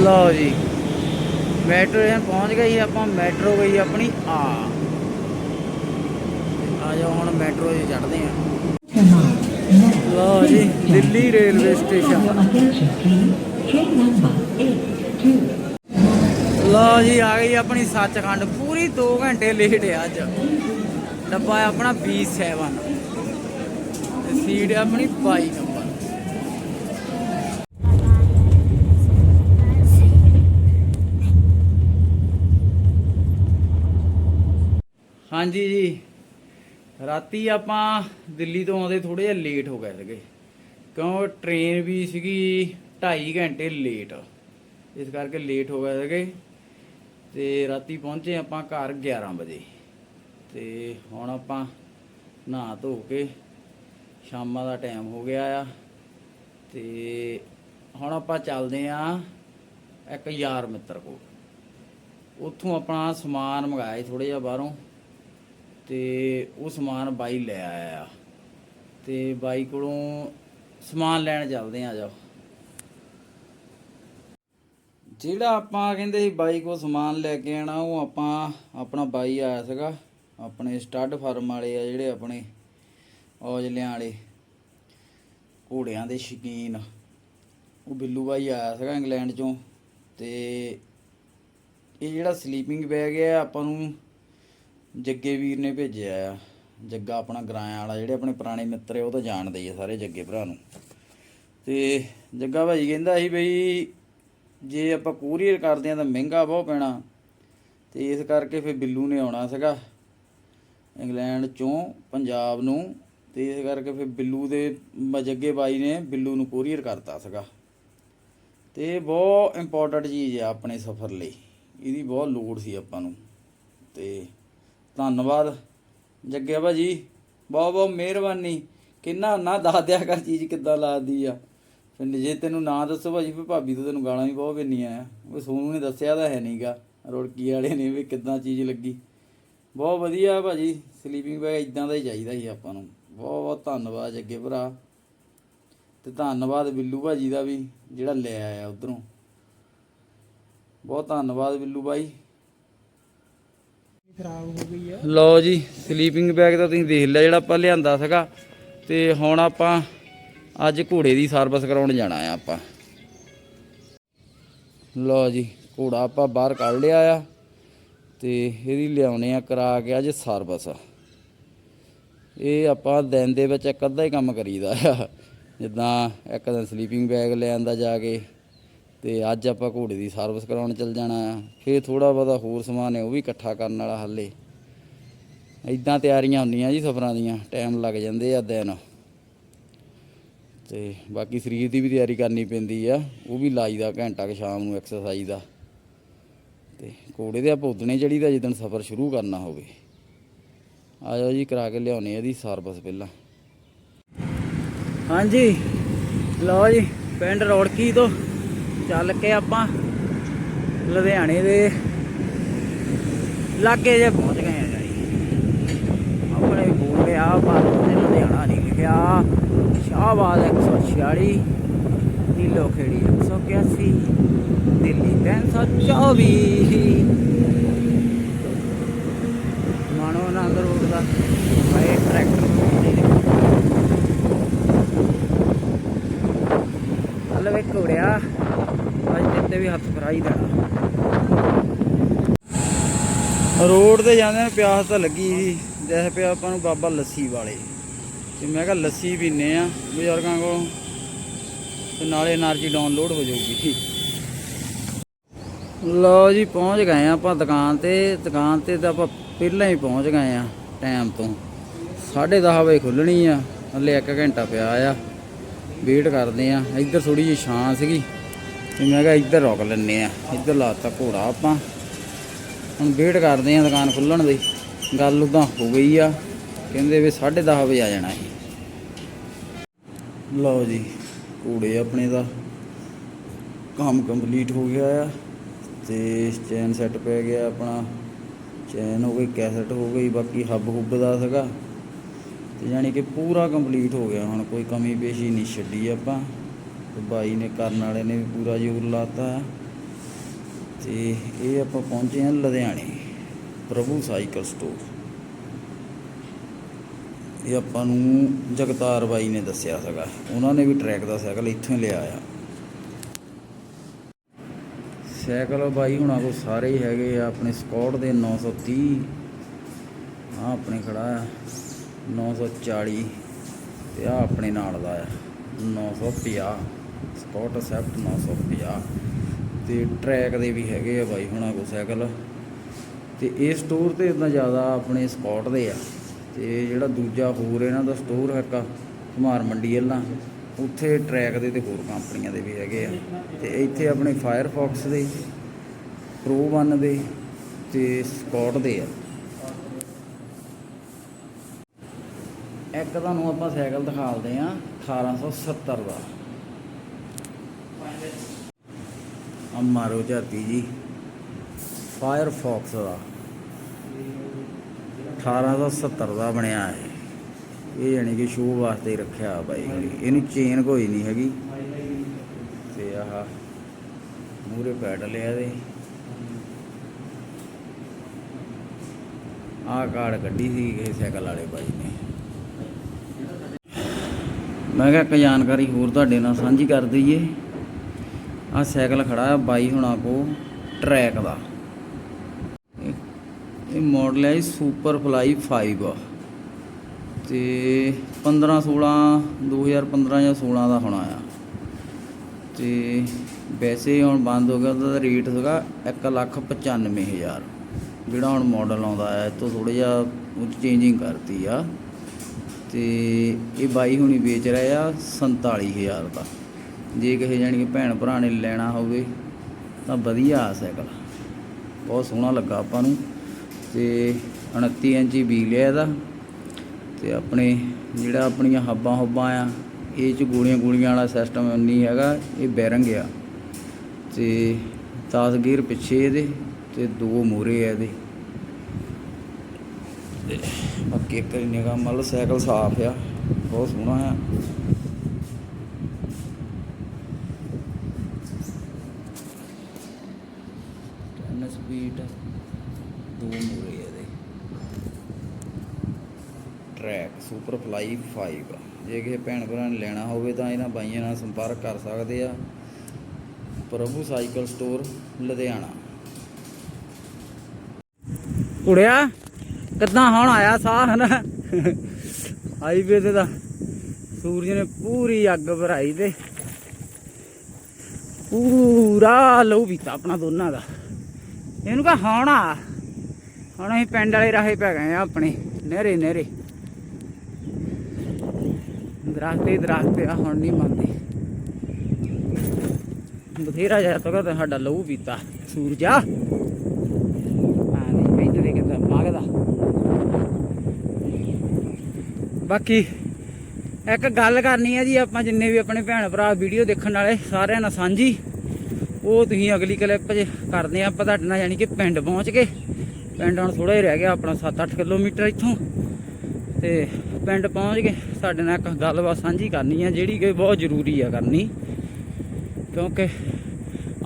ਲਓ ਜੀ। ਮੈਟਰੋ ਜਾਂ ਪਹੁੰਚ ਗਈ ਆਪਾਂ ਮੈਟਰੋ ਗਈ ਆਪਣੀ। ਆ। ਆ ਜਾਓ ਹੁਣ ਮੈਟਰੋ 'ਚ ਚੜਦੇ ਆ। ਲਓ ਜੀ, ਦਿੱਲੀ ਰੇਲਵੇ ਸਟੇਸ਼ਨ। ਲਓ ਜੀ, ਆ ਗਈ ਆਪਣੀ ਸੱਚਖੰਡ। ਪੂਰੀ 2 ਘੰਟੇ ਲੇਟ ਆ ਅੱਜ। ਡੱਬਾ ਆਪਣਾ B7 ਤੇ ਸੀਟ ਆਪਣੀ 22 ਨੰਬਰ। ਹਾਂਜੀ ਜੀ। ਰਾਤੀ ਆਪਾਂ ਦਿੱਲੀ ਤੋਂ ਆਉਂਦੇ ਥੋੜੇ ਜਿਹਾ ਲੇਟ ਹੋ ਗਏ ਸੀਗੇ। ਕਿਉਂ? ਟ੍ਰੇਨ ਵੀ ਸੀਗੀ 2.5 ਘੰਟੇ ਲੇਟ ਇਸ ਕਰਕੇ ਲੇਟ ਹੋ ਗਏ ਸੀਗੇ। ਤੇ ਰਾਤੀ ਪਹੁੰਚੇ ਆਪਾਂ ਘਰ 11 ਵਜੇ। ਤੇ ਹੁਣ ਆਪਾਂ ਨਹਾ ਧੋ ਕੇ ਸ਼ਾਮਾਂ ਦਾ ਟਾਈਮ ਹੋ ਗਿਆ ਆ। ਤੇ ਹੁਣ ਆਪਾਂ ਚੱਲਦੇ ਆ ਇੱਕ ਯਾਰ ਮਿੱਤਰ ਕੋਲ। ਉੱਥੋਂ ਆਪਣਾ ਸਮਾਨ ਮੰਗਾਇਆ ਥੋੜਾ ਜਿਹਾ ਬਾਹਰੋਂ। ਤੇ ਉਹ ਸਮਾਨ ਬਾਈ ਲੈ ਆਇਆ। ਆ ਤੇ ਬਾਈ ਕੋਲੋਂ ਸਮਾਨ ਲੈਣ ਚੱਲਦੇ ਆ ਜਾਓ। ਜਿਹੜਾ ਆਪਾਂ ਕਹਿੰਦੇ ਬਾਈ ਕੋ ਸਮਾਨ ਲੈ ਕੇ ਆਣਾ ਉਹ ਆਪਾਂ, ਆਪਣਾ ਬਾਈ ਆਇਆ ਸੀਗਾ। ਆਪਣੇ ਸਟੱਡ ਫਾਰਮ ਵਾਲੇ ਆ ਜਿਹੜੇ ਆਪਣੇ, ਔਜਲਿਆਂ ਵਾਲੇ। ਘੋੜਿਆਂ ਦੇ ਸ਼ੌਕੀਨ। ਉਹ ਬਿੱਲੂ ਬਾਈ ਆਇਆ ਸੀਗਾ ਇੰਗਲੈਂਡ ਚੋਂ। ਤੇ ਇਹ ਜਿਹੜਾ ਸਲੀਪਿੰਗ ਬੈਗ ਹੈ ਆਪਾਂ ਨੂੰ ਜੱਗੇ ਵੀਰ ਨੇ ਭੇਜਿਆ ਆ। ਜੱਗਾ ਆਪਣਾ ਗਰਾਇਆ ਵਾਲਾ, ਜਿਹੜੇ ਆਪਣੇ ਪੁਰਾਣੇ ਮਿੱਤਰ ਆ, ਉਹ ਤਾਂ ਜਾਣਦੇ ਹੀ ਆ ਸਾਰੇ ਜੱਗੇ ਭਰਾ ਨੂੰ। ਤੇ ਜੱਗਾ ਭਾਈ ਕਹਿੰਦਾ ਸੀ ਬਈ, ਜੇ ਆਪਾਂ ਕੋਰੀਅਰ ਕਰਦੇ ਆ ਤਾਂ ਮਹਿੰਗਾ ਬਹੁਤ ਪੈਣਾ। ਤੇ ਇਸ ਕਰਕੇ ਫਿਰ ਬਿੱਲੂ ਨੇ ਆਉਣਾ ਸੀਗਾ ਇੰਗਲੈਂਡ ਚੋਂ ਪੰਜਾਬ ਨੂੰ। ਤੇ ਇਸ ਕਰਕੇ ਫਿਰ ਬਿੱਲੂ ਦੇ ਮ- ਜੱਗੇ ਬਾਈ ਨੇ ਬਿੱਲੂ ਨੂੰ ਕੋਰੀਅਰ ਕਰਤਾ ਸੀਗਾ। ਤੇ ਬਹੁਤ ਇੰਪੋਰਟੈਂਟ ਚੀਜ਼ ਆ ਆਪਣੇ ਸਫ਼ਰ ਲਈ। ਇਹਦੀ ਬਹੁਤ ਲੋੜ ਸੀ ਆਪਾਂ ਨੂੰ। ਤੇ ਧੰਨਵਾਦ। ਜੱਗੇ ਭਾਜੀ, ਬਹੁਤ ਬਹੁਤ ਮਿਹਰਬਾਨੀ। ਕਿੰਨਾ ਨਾ ਦੱਸ ਦਿਆ ਕਰ ਚੀਜ਼ ਕਿੱਦਾਂ ਲਾਦੀ ਆ। ਫਿਰ ਜੇ ਤੈਨੂੰ ਨਾ ਦੱਸੋ ਭਾਜੀ, ਫਿਰ ਭਾਬੀ ਤੋਂ ਤੈਨੂੰ ਗਾਲਾਂ ਵੀ ਬਹੁਤ ਪੈਣੀਆਂ ਆ। ਉਹ ਸੋਨੂੰ ਨੇ ਦੱਸਿਆ ਤਾਂ ਹੈ ਨਹੀਂਗਾ, ਰੁੜਕੀ ਵਾਲੇ ਨੇ ਵੀ ਕਿੱਦਾਂ ਚੀਜ਼ ਲੱਗੀ। ਬਹੁਤ ਵਧੀਆ ਭਾਜੀ ਸਲੀਪਿੰਗ ਬੈਗ ਇਦਾਂ ਦਾ ਹੀ ਚਾਹੀਦਾ ਸੀ ਆਪਾਂ ਨੂੰ। ਬਹੁਤ ਬਹੁਤ ਧੰਨਵਾਦ ਜੱਗੇ ਭਰਾ। ਤੇ ਧੰਨਵਾਦ ਬਿੱਲੂ ਭਾਜੀ ਦਾ ਵੀ, ਜਿਹੜਾ ਲੈ ਆਇਆ ਉਧਰੋਂ। ਬਹੁਤ ਧੰਨਵਾਦ ਬਿੱਲੂ ਭਾਈ। ਖਰਾਬ ਹੋ ਗਈ ਆ। ਲਓ ਜੀ ਸਲੀਪਿੰਗ ਬੈਗ ਤਾਂ ਤੁਸੀਂ ਦੇਖ ਲਿਆ ਜਿਹੜਾ ਆਪਾਂ ਲਿਆਂਦਾ ਸੀਗਾ। ਤੇ ਹੁਣ ਆਪਾਂ ਅੱਜ ਘੋੜੇ ਦੀ ਸਰਵਿਸ ਕਰਾਉਣ ਜਾਣਾ ਆ ਆਪਾਂ। ਲਓ ਜੀ, ਘੋੜਾ ਆਪਾਂ ਬਾਹਰ ਕੱਢ ਲਿਆ ਆ। ਤੇ ਇਹਦੀ ਲਿਆਉਣੇ ਆ ਕਰਾ ਕੇ ਅੱਜ ਸਰਵਿਸ ਇਹ ਆਪਾਂ ਦਿਨ ਦੇ ਵਿੱਚ ਇੱਕ ਅੱਧਾ ਹੀ ਕੰਮ ਕਰੀਦਾ ਆ। ਜਿੱਦਾਂ ਇੱਕ ਦਿਨ ਸਲੀਪਿੰਗ ਬੈਗ ਲੈ ਆਂਦਾ ਜਾ ਕੇ। ਤੇ ਅੱਜ ਆਪਾਂ ਘੋੜੇ ਦੀ ਸਰਵਿਸ ਕਰਾਉਣ ਚੱਲ ਜਾਣਾ ਆ। ਫਿਰ ਥੋੜਾ ਬਹੁਤਾ ਹੋਰ ਸਮਾਨ ਹੈ, ਉਹ ਵੀ ਇਕੱਠਾ ਕਰਨ ਵਾਲਾ ਹਾਲੇ। ਇਦਾਂ ਤਿਆਰੀਆਂ ਹੁੰਦੀਆਂ ਜੀ ਸਫ਼ਰਾਂ ਦੀਆਂ ਟਾਈਮ ਲੱਗ ਜਾਂਦੇ ਆ ਦਿਨ। ਤੇ ਬਾਕੀ ਸਰੀਰ ਦੀ ਵੀ ਤਿਆਰੀ ਕਰਨੀ ਪੈਂਦੀ ਆ, ਉਹ ਵੀ ਲਾਈਦਾ ਘੰਟਾ ਕੁ ਸ਼ਾਮ ਨੂੰ ਐਕਸਰਸਾਈਜ਼ ਦਾ। ਤੇ ਘੋੜੇ ਦੇ ਆਪਾਂ ਉਦਣੇ ਚੜੀਦਾ ਜਿੱਦਣ ਸਫ਼ਰ ਸ਼ੁਰੂ ਕਰਨਾ ਹੋਵੇ। ਆ ਜੀ, ਕਰਾ ਕੇ ਲਿਆਉਣੇ ਇਹਦੀ ਸਰਵਿਸ ਪਹਿਲਾਂ। ਹਾਂਜੀ, ਲਓ ਜੀ, ਪਿੰਡ ਰੋੜਕੀ ਤੋਂ। ਚੱਲ ਕੇ ਆਪਾਂ ਲੁਧਿਆਣੇ ਦੇ ਲਾਗੇ ਜੇ ਪਹੁੰਚ ਗਏ ਆ ਜੀ ਆਪਣੇ ਬੋਲ ਗਿਆ ਪਰ ਉਹਨੇ ਲੁਧਿਆਣਾ ਨਹੀਂ ਲਿਖਿਆ। ਸ਼ਾਹਬਾਦ 146 ਨੀਲੋ ਖੇੜੀ 181 ਦਿੱਲੀ 324 ਮਾਨੋ ਆਨੰਦ ਰੋਡ ਦਾ ਬਾਈ ਟਰੈਕਟਰ ਹਲ ਵੇ ਤੇ ਵੀ ਹੱਥ ਫਰਾਈ ਦਾ। ਰੋਡ ਤੇ ਜਾਂਦੇ ਨੇ ਪਿਆਸ ਤਾਂ ਲੱਗੀ ਸੀ। ਦੇਖ ਪਿਆ ਆਪਾਂ ਨੂੰ ਬਾਬਾ ਲੱਸੀ ਵਾਲੇ। ਤੇ ਮੈਂ ਕਿਹਾ ਲੱਸੀ ਪੀਨੇ ਆ ਬਜ਼ੁਰਗਾਂ ਕੋਲ। ਤੇ ਨਾਲੇ એનર્ਜੀ ਡਾਊਨਲੋਡ ਹੋ ਜਾਊਗੀ। ਲਓ ਜੀ, ਪਹੁੰਚ ਗਏ ਆ ਆਪਾਂ ਦੁਕਾਨ ਤੇ। ਦੁਕਾਨ ਤੇ ਤਾਂ ਆਪਾਂ ਪਹਿਲਾਂ ਹੀ ਪਹੁੰਚ ਗਏ ਆ ਟਾਈਮ ਤੋਂ। 10:30 ਵਜੇ ਖੁੱਲਣੀ ਆ। ਹਲੇ 1 ਘੰਟਾ ਪਿਆ ਆ। ਵੇਟ ਕਰਦੇ ਆ। ਇੱਧਰ ਥੋੜੀ ਜਿਹੀ ਛਾਂ ਸੀਗੀ। ਤੇ ਮੈਂ ਕਿਹਾ ਇੱਧਰ ਰੋਕ ਲੈਨੇ ਆ, ਇੱਧਰ ਲਾਤਾ ਘੋੜਾ ਆਪਾਂ। ਹੁਣ ਵੇਟ ਕਰਦੇ ਆ ਦੁਕਾਨ ਖੁੱਲਣ ਦੀ, ਗੱਲ ਉਦਾਂ ਹੋ ਗਈ ਆ, ਕਹਿੰਦੇ ਵੀ 10:30 ਵਜੇ ਆ ਜਾਣਾ ਸੀ। ਲਓ ਜੀ, ਘੋੜੇ ਆਪਣੇ ਦਾ ਕੰਮ ਕੰਪਲੀਟ ਹੋ ਗਿਆ ਆ, ਤੇ ਚੈਨ ਸੈੱਟ ਪੈ ਗਿਆ ਆਪਣਾ। ਚੈਨ ਹੋ ਗਈ, ਕੈਸਟ ਹੋ ਗਈ, ਬਾਕੀ ਹੱਬ ਹੁੱਬ ਦਾ ਸੀਗਾ। ਤੇ ਯਾਨੀ ਕਿ ਪੂਰਾ ਕੰਪਲੀਟ ਹੋ ਗਿਆ, ਹੁਣ ਕੋਈ ਕਮੀ ਪੇਸ਼ੀ ਨਹੀਂ ਛੱਡੀ ਆਪਾਂ। ਤੇ ਬਾਈ ਨੇ ਕਰਨ ਵਾਲੇ ਨੇ ਵੀ ਪੂਰਾ ਜ਼ੋਰ ਲਾਤਾ। ਹੈ ਤੇ ਇਹ ਆਪਾਂ ਪਹੁੰਚੇ ਹਾਂ ਲੁਧਿਆਣੇ ਪ੍ਰਭੂ ਸਾਈਕਲ ਸਟੋਰ ਇਹ ਆਪਾਂ ਨੂੰ ਜਗਤਾਰ ਬਾਈ ਨੇ ਦੱਸਿਆ ਸੀਗਾ। ਉਹਨਾਂ ਨੇ ਵੀ ਟਰੈਕ ਦਾ ਸਾਈਕਲ ਇੱਥੋਂ ਹੀ ਲਿਆ ਆ। ਸਾਈਕਲ ਬਾਈ ਹੁਣਾਂ ਕੋਲ ਸਾਰੇ ਹੀ ਹੈਗੇ ਆ। ਆਪਣੇ ਸਕਾਟ ਦੇ 930 ਆ ਆਪਣੇ ਖੜਾ ਆ। 940 ਤੇ ਆ ਆਪਣੇ ਨਾਲ ਦਾ ਆ। 950 ਸਕਾਟ ਸੈਫਟ 950 ਤੇ ਟਰੈਕ ਦੇ ਵੀ ਹੈਗੇ ਆ ਬਾਈ ਹੁਣਾਂ ਕੋਲ ਸਾਈਕਲ। ਤੇ ਇਹ ਸਟੋਰ ਤੇ ਇਦਾਂ ਜ਼ਿਆਦਾ ਆਪਣੇ ਸਕਾਟ ਦੇ ਆ। ਤੇ ਜਿਹੜਾ ਦੂਜਾ ਹੋਰ ਇਹਨਾਂ ਦਾ ਸਟੋਰ ਹੈਗਾ ਕੁਮਾਰ ਮੰਡੀ ਵੱਲਾਂ ਉੱਥੇ ਟਰੈਕ ਦੇ ਤੇ ਹੋਰ ਕੰਪਨੀਆਂ ਦੇ ਵੀ ਹੈਗੇ ਆ। ਤੇ ਇੱਥੇ ਆਪਣੇ ਫਾਇਰਫੌਕਸ ਦੇ ਪ੍ਰੋ 1 ਦੇ ਤੇ ਸਕਾਟ ਦੇ ਆ। ਇੱਕ ਤੁਹਾਨੂੰ ਆਪਾਂ ਸਾਈਕਲ ਦਿਖਾਲਦੇ ਆ 1870 ਦਾ ਆ ਮਾਰੋ ਝਾਤੀ ਜੀ। ਫਾਇਰਫੌਕਸ ਦਾ। 1870 ਦਾ ਬਣਿਆ ਹੈ। ਇਹ ਯਾਨੀ ਕਿ ਸ਼ੋਅ ਵਾਸਤੇ ਰੱਖਿਆ ਬਾਈ ਇਹਨੂੰ ਚੇਨ ਕੋਈ ਨਹੀਂ ਹੈਗੀ। ਤੇ ਆਹ ਮੂਰੇ ਪੈਡਲ ਆ ਇਹਦੇ। ਆਹ ਕਾਰ ਕੱਢੀ ਸੀ ਇਹ ਸਾਈਕਲ ਵਾਲੇ ਬਾਈ ਨੇ। ਮੈਂ ਕਿਹਾ ਇੱਕ ਜਾਣਕਾਰੀ ਹੋਰ ਤੁਹਾਡੇ ਨਾਲ ਸਾਂਝੀ ਕਰ ਦਈਏ। ਆਹ ਸਾਈਕਲ ਖੜਾ ਹੈ ਬਾਈ ਹੁਣਾਂ ਕੋ ਟਰੈਕ ਦਾ। ਇਹ- ਇਹ ਮਾਡਲ ਹੈ ਸੁਪਰ ਫਲਾਈ 5 ਤੇ 15 16 2015 ਜਾਂ 16 ਦਾ ਹੋਣਾ ਆ। ਤੇ ਵੈਸੇ ਹੁਣ ਬੰਦ ਹੋ ਗਿਆ, ਉਹਦਾ ਰੇਟ ਸੀਗਾ 195000 ਜਿਹੜਾ ਹੁਣ ਮਾਡਲ ਆਉਂਦਾ ਹੈ ਇਹ ਤੋਂ ਥੋੜਾ ਜਿਹਾ ਉਹ ਚੇਂਜਿੰਗ ਕਰਤੀ ਆ। ਤੇ ਇਹ ਬਾਈ ਹੁਣੀ ਵੇਚ ਰਹੇ ਆ 47000 ਦਾ। ਜੇ ਕਿਸੇ ਜਾਣੀ ਕਿ ਭੈਣ ਭਰਾ ਨੇ ਲੈਣਾ ਹੋਵੇ, ਤਾਂ ਵਧੀਆ ਆ ਸਾਈਕਲ। ਬਹੁਤ ਸੋਹਣਾ ਲੱਗਾ ਆਪਾਂ ਨੂੰ। ਤੇ 29 ਇੰਚੀ ਵੀ ਲਿਆ ਇਹਦਾ। ਤੇ ਆਪਣੇ ਜਿਹੜਾ ਆਪਣੀਆਂ ਹੱਬਾਂ ਹੁੱਬਾਂ ਆ, ਇਹ ਚ ਗੋਲੀਆਂ ਗੋਲੀਆਂ ਵਾਲਾ ਸਿਸਟਮ ਨਹੀਂ ਹੈਗਾ, ਇਹ ਬੈਰੰਗ ਆ। ਤੇ 10 ਗੇਅਰ ਪਿੱਛੇ ਇਹਦੇ ਤੇ ਦੋ ਮੋਰੇ ਆ ਇਹਦੇ। ਬਾਕੀ ਇੱਕ ਵਾਰੀ ਨਿਗਾਹ ਮੱਲ, ਸਾਈਕਲ ਸਾਫ਼ ਆ। ਬਹੁਤ ਸੋਹਣਾ ਆ ਟੈਨ ਸਪੀਡ ਦੋ ਮੂਰੇ ਇਹਦੇ ਟਰੈਕ ਸੁਪਰ 5 ਜੇ ਕਿਸੇ ਭੈਣ ਭਰਾ ਨੇ ਲੈਣਾ ਹੋਵੇ ਤਾਂ ਇਹਨਾਂ ਬਾਈਆਂ ਨਾਲ ਸੰਪਰਕ ਕਰ ਸਕਦੇ ਆ। ਪ੍ਰਭੂ ਸਾਈਕਲ ਸਟੋਰ ਲੁਧਿਆਣਾ। ਕੁੜਿਆ ਕਿੱਦਾਂ ਹੁਣ ਆਇਆ ਸਾਹ ਨਾ? ਹਾਈਵੇ ਤੇ ਦਾ ਸੂਰਜ ਨੇ ਪੂਰੀ ਅੱਗ ਭਰਾਈ ਤੇ। ਪੂਰਾ ਲਹੂ ਪੀਤਾ ਆਪਣਾ ਦੋਨਾਂ ਦਾ। ਇਹਨੂੰ ਕਹ ਹੁਣ ਆ। ਹੁਣ ਅਸੀਂ ਪਿੰਡ ਵਾਲੇ ਰਾਹੇ ਪੈ ਗਏ ਆ ਆਪਣੇ ਨਹਿਰੇ ਨਹਿਰੇ ਦਰਖਤੇ ਦਰਖਤੇ ਆ, ਹੁਣ ਨਹੀਂ ਮੰਨਦੇ। ਬਥੇਰਾ ਜਿਹਾ ਤੱਕ ਸਾਡਾ ਲਹੂ ਪੀਤਾ, ਸੂਰਜਾ। ਆ ਇੱਧਰ ਦੇ ਕਿਦਾਂ ਮੰਗਦਾ ਬਾਕੀ ਇੱਕ ਗੱਲ ਕਰਨੀ ਹੈ ਜੀ, ਆਪਾਂ ਜਿੰਨੇ ਵੀ ਆਪਣੇ ਭੈਣ ਭਰਾ ਵੀਡੀਓ ਦੇਖਣ ਵਾਲੇ, ਸਾਰਿਆਂ ਨਾਲ ਸਾਂਝੀ। ਉਹ ਤੁਸੀਂ ਅਗਲੀ ਕਲਿੱਪ 'ਚ ਕਰਦੇ ਆ, ਆਪਾਂ ਤੁਹਾਡੇ ਨਾਲ ਯਾਨੀ ਕਿ ਪਿੰਡ ਪਹੁੰਚ ਕੇ। ਪਿੰਡ ਹੁਣ ਥੋੜਾ ਹੀ ਰਹਿ ਗਿਆ, ਆਪਣਾ 7-8 ਕਿਲੋਮੀਟਰ ਇੱਥੋਂ। ਤੇ ਪਿੰਡ ਪਹੁੰਚ ਕੇ ਸਾਡੇ ਨਾਲ ਇੱਕ ਗੱਲਬਾਤ ਸਾਂਝੀ ਕਰਨੀ ਹੈ ਜਿਹੜੀ ਕਿ ਬਹੁਤ ਜ਼ਰੂਰੀ ਆ ਕਰਨੀ। ਕਿਉਂਕਿ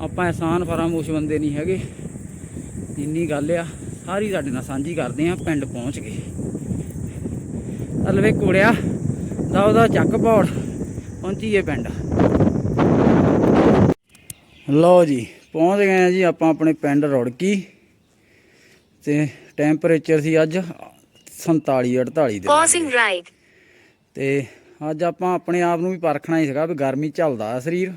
ਆਪਾਂ ਆਸਾਨ ਫਰਾਮੋਸ਼ ਬੰਦੇ ਨਹੀਂ ਹੈਗੇ। ਇੰਨੀ ਗੱਲ ਆ, ਸਾਰੀ ਸਾਡੇ ਨਾਲ ਸਾਂਝੀ ਕਰਦੇ ਆ, ਪਿੰਡ ਪਹੁੰਚ ਕੇ ਅਲਵੇ ਕੋੜਿਆ ਦਾ ਉਹਦਾ ਚੱਕ ਪੌੜ, ਪਹੁੰਚੀਏ ਪਿੰਡ। ਲਓ ਜੀ, ਪਹੁੰਚ ਗਏ ਆ ਜੀ ਆਪਾਂ ਆਪਣੇ ਪਿੰਡ ਰੁੜਕੀ। ਤੇ ਟੈਂਪਰੇਚਰ ਸੀ ਅੱਜ 47 48 ਦੇ right. ਤੇ ਅੱਜ ਆਪਾਂ ਆਪਣੇ ਆਪ ਨੂੰ ਵੀ ਪਰਖਣਾ ਹੀ ਸੀਗਾ ਵੀ ਗਰਮੀ ਝੱਲਦਾ ਆ ਸਰੀਰ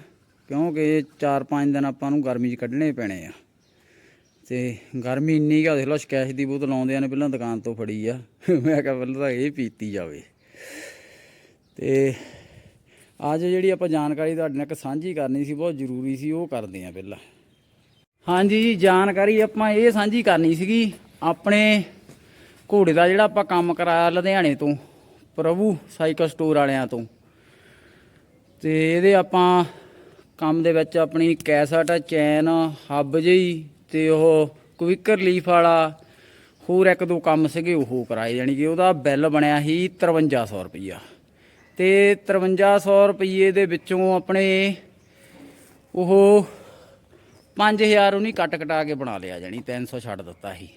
ਕਿਉਂਕਿ 4-5 ਦਿਨ ਆਪਾਂ ਨੂੰ ਗਰਮੀ 'ਚ ਕੱਢਣੇ ਪੈਣੇ ਆ। ਤੇ ਗਰਮੀ ਇੰਨੀ ਕਿ ਦੇਖ ਲਓ ਸ਼ਿਕਾਇਤ ਦੀ ਬੋਤਲ ਆਉਂਦਿਆਂ ਨੇ ਪਹਿਲਾਂ ਦੁਕਾਨ ਤੋਂ ਫੜੀ ਆ। ਮੈਂ ਕਿਹਾ ਪਹਿਲਾਂ ਤਾਂ ਇਹ ਪੀਤੀ ਜਾਵੇ। ਤੇ ਅੱਜ ਜਿਹੜੀ ਆਪਾਂ ਜਾਣਕਾਰੀ ਤੁਹਾਡੇ ਨਾਲ ਇੱਕ ਸਾਂਝੀ ਕਰਨੀ ਸੀ ਬਹੁਤ ਜ਼ਰੂਰੀ ਸੀ ਉਹ ਕਰਦੇ ਆ ਪਹਿਲਾਂ। ਹਾਂਜੀ ਜੀ ਜਾਣਕਾਰੀ ਆਪਾਂ ਇਹ ਸਾਂਝੀ ਕਰਨੀ ਸੀਗੀ ਆਪਣੇ ਘੋੜੇ ਦਾ ਜਿਹੜਾ ਆਪਾਂ ਕੰਮ ਕਰਾਇਆ ਲੁਧਿਆਣੇ ਤੋਂ, ਪ੍ਰਭੂ ਸਾਈਕਲ ਸਟੋਰ ਵਾਲਿਆਂ ਤੋਂ। ਤੇ ਇਹਦੇ ਆਪਾਂ ਕੰਮ ਦੇ ਵਿੱਚ ਆਪਣੀ ਕੈਸਟ, ਚੈਨ, ਹੱਬ ਜਿਹੀ ਤੇ ਉਹ ਕੁਇਕਰ ਲੀਫ ਵਾਲਾ, ਹੋਰ ਇੱਕ ਦੋ ਕੰਮ ਸੀਗੇ ਉਹ ਕਰਾਏ, ਜਾਣੀ ਕਿ ਉਹਦਾ ਬਿੱਲ ਬਣਿਆ ਸੀ 5300 ਰੁਪਈਆ। ਤੇ 5300 ਰੁਪਈਏ ਦੇ ਵਿੱਚੋਂ ਆਪਣੇ ਉਹ 5000 ਉਹਨੇ ਕੱਟ ਕਟਾ ਕੇ ਬਣਾ ਲਿਆ, ਜਾਣੀ 300 ਛੱਡ ਦਿੱਤਾ ਸੀ।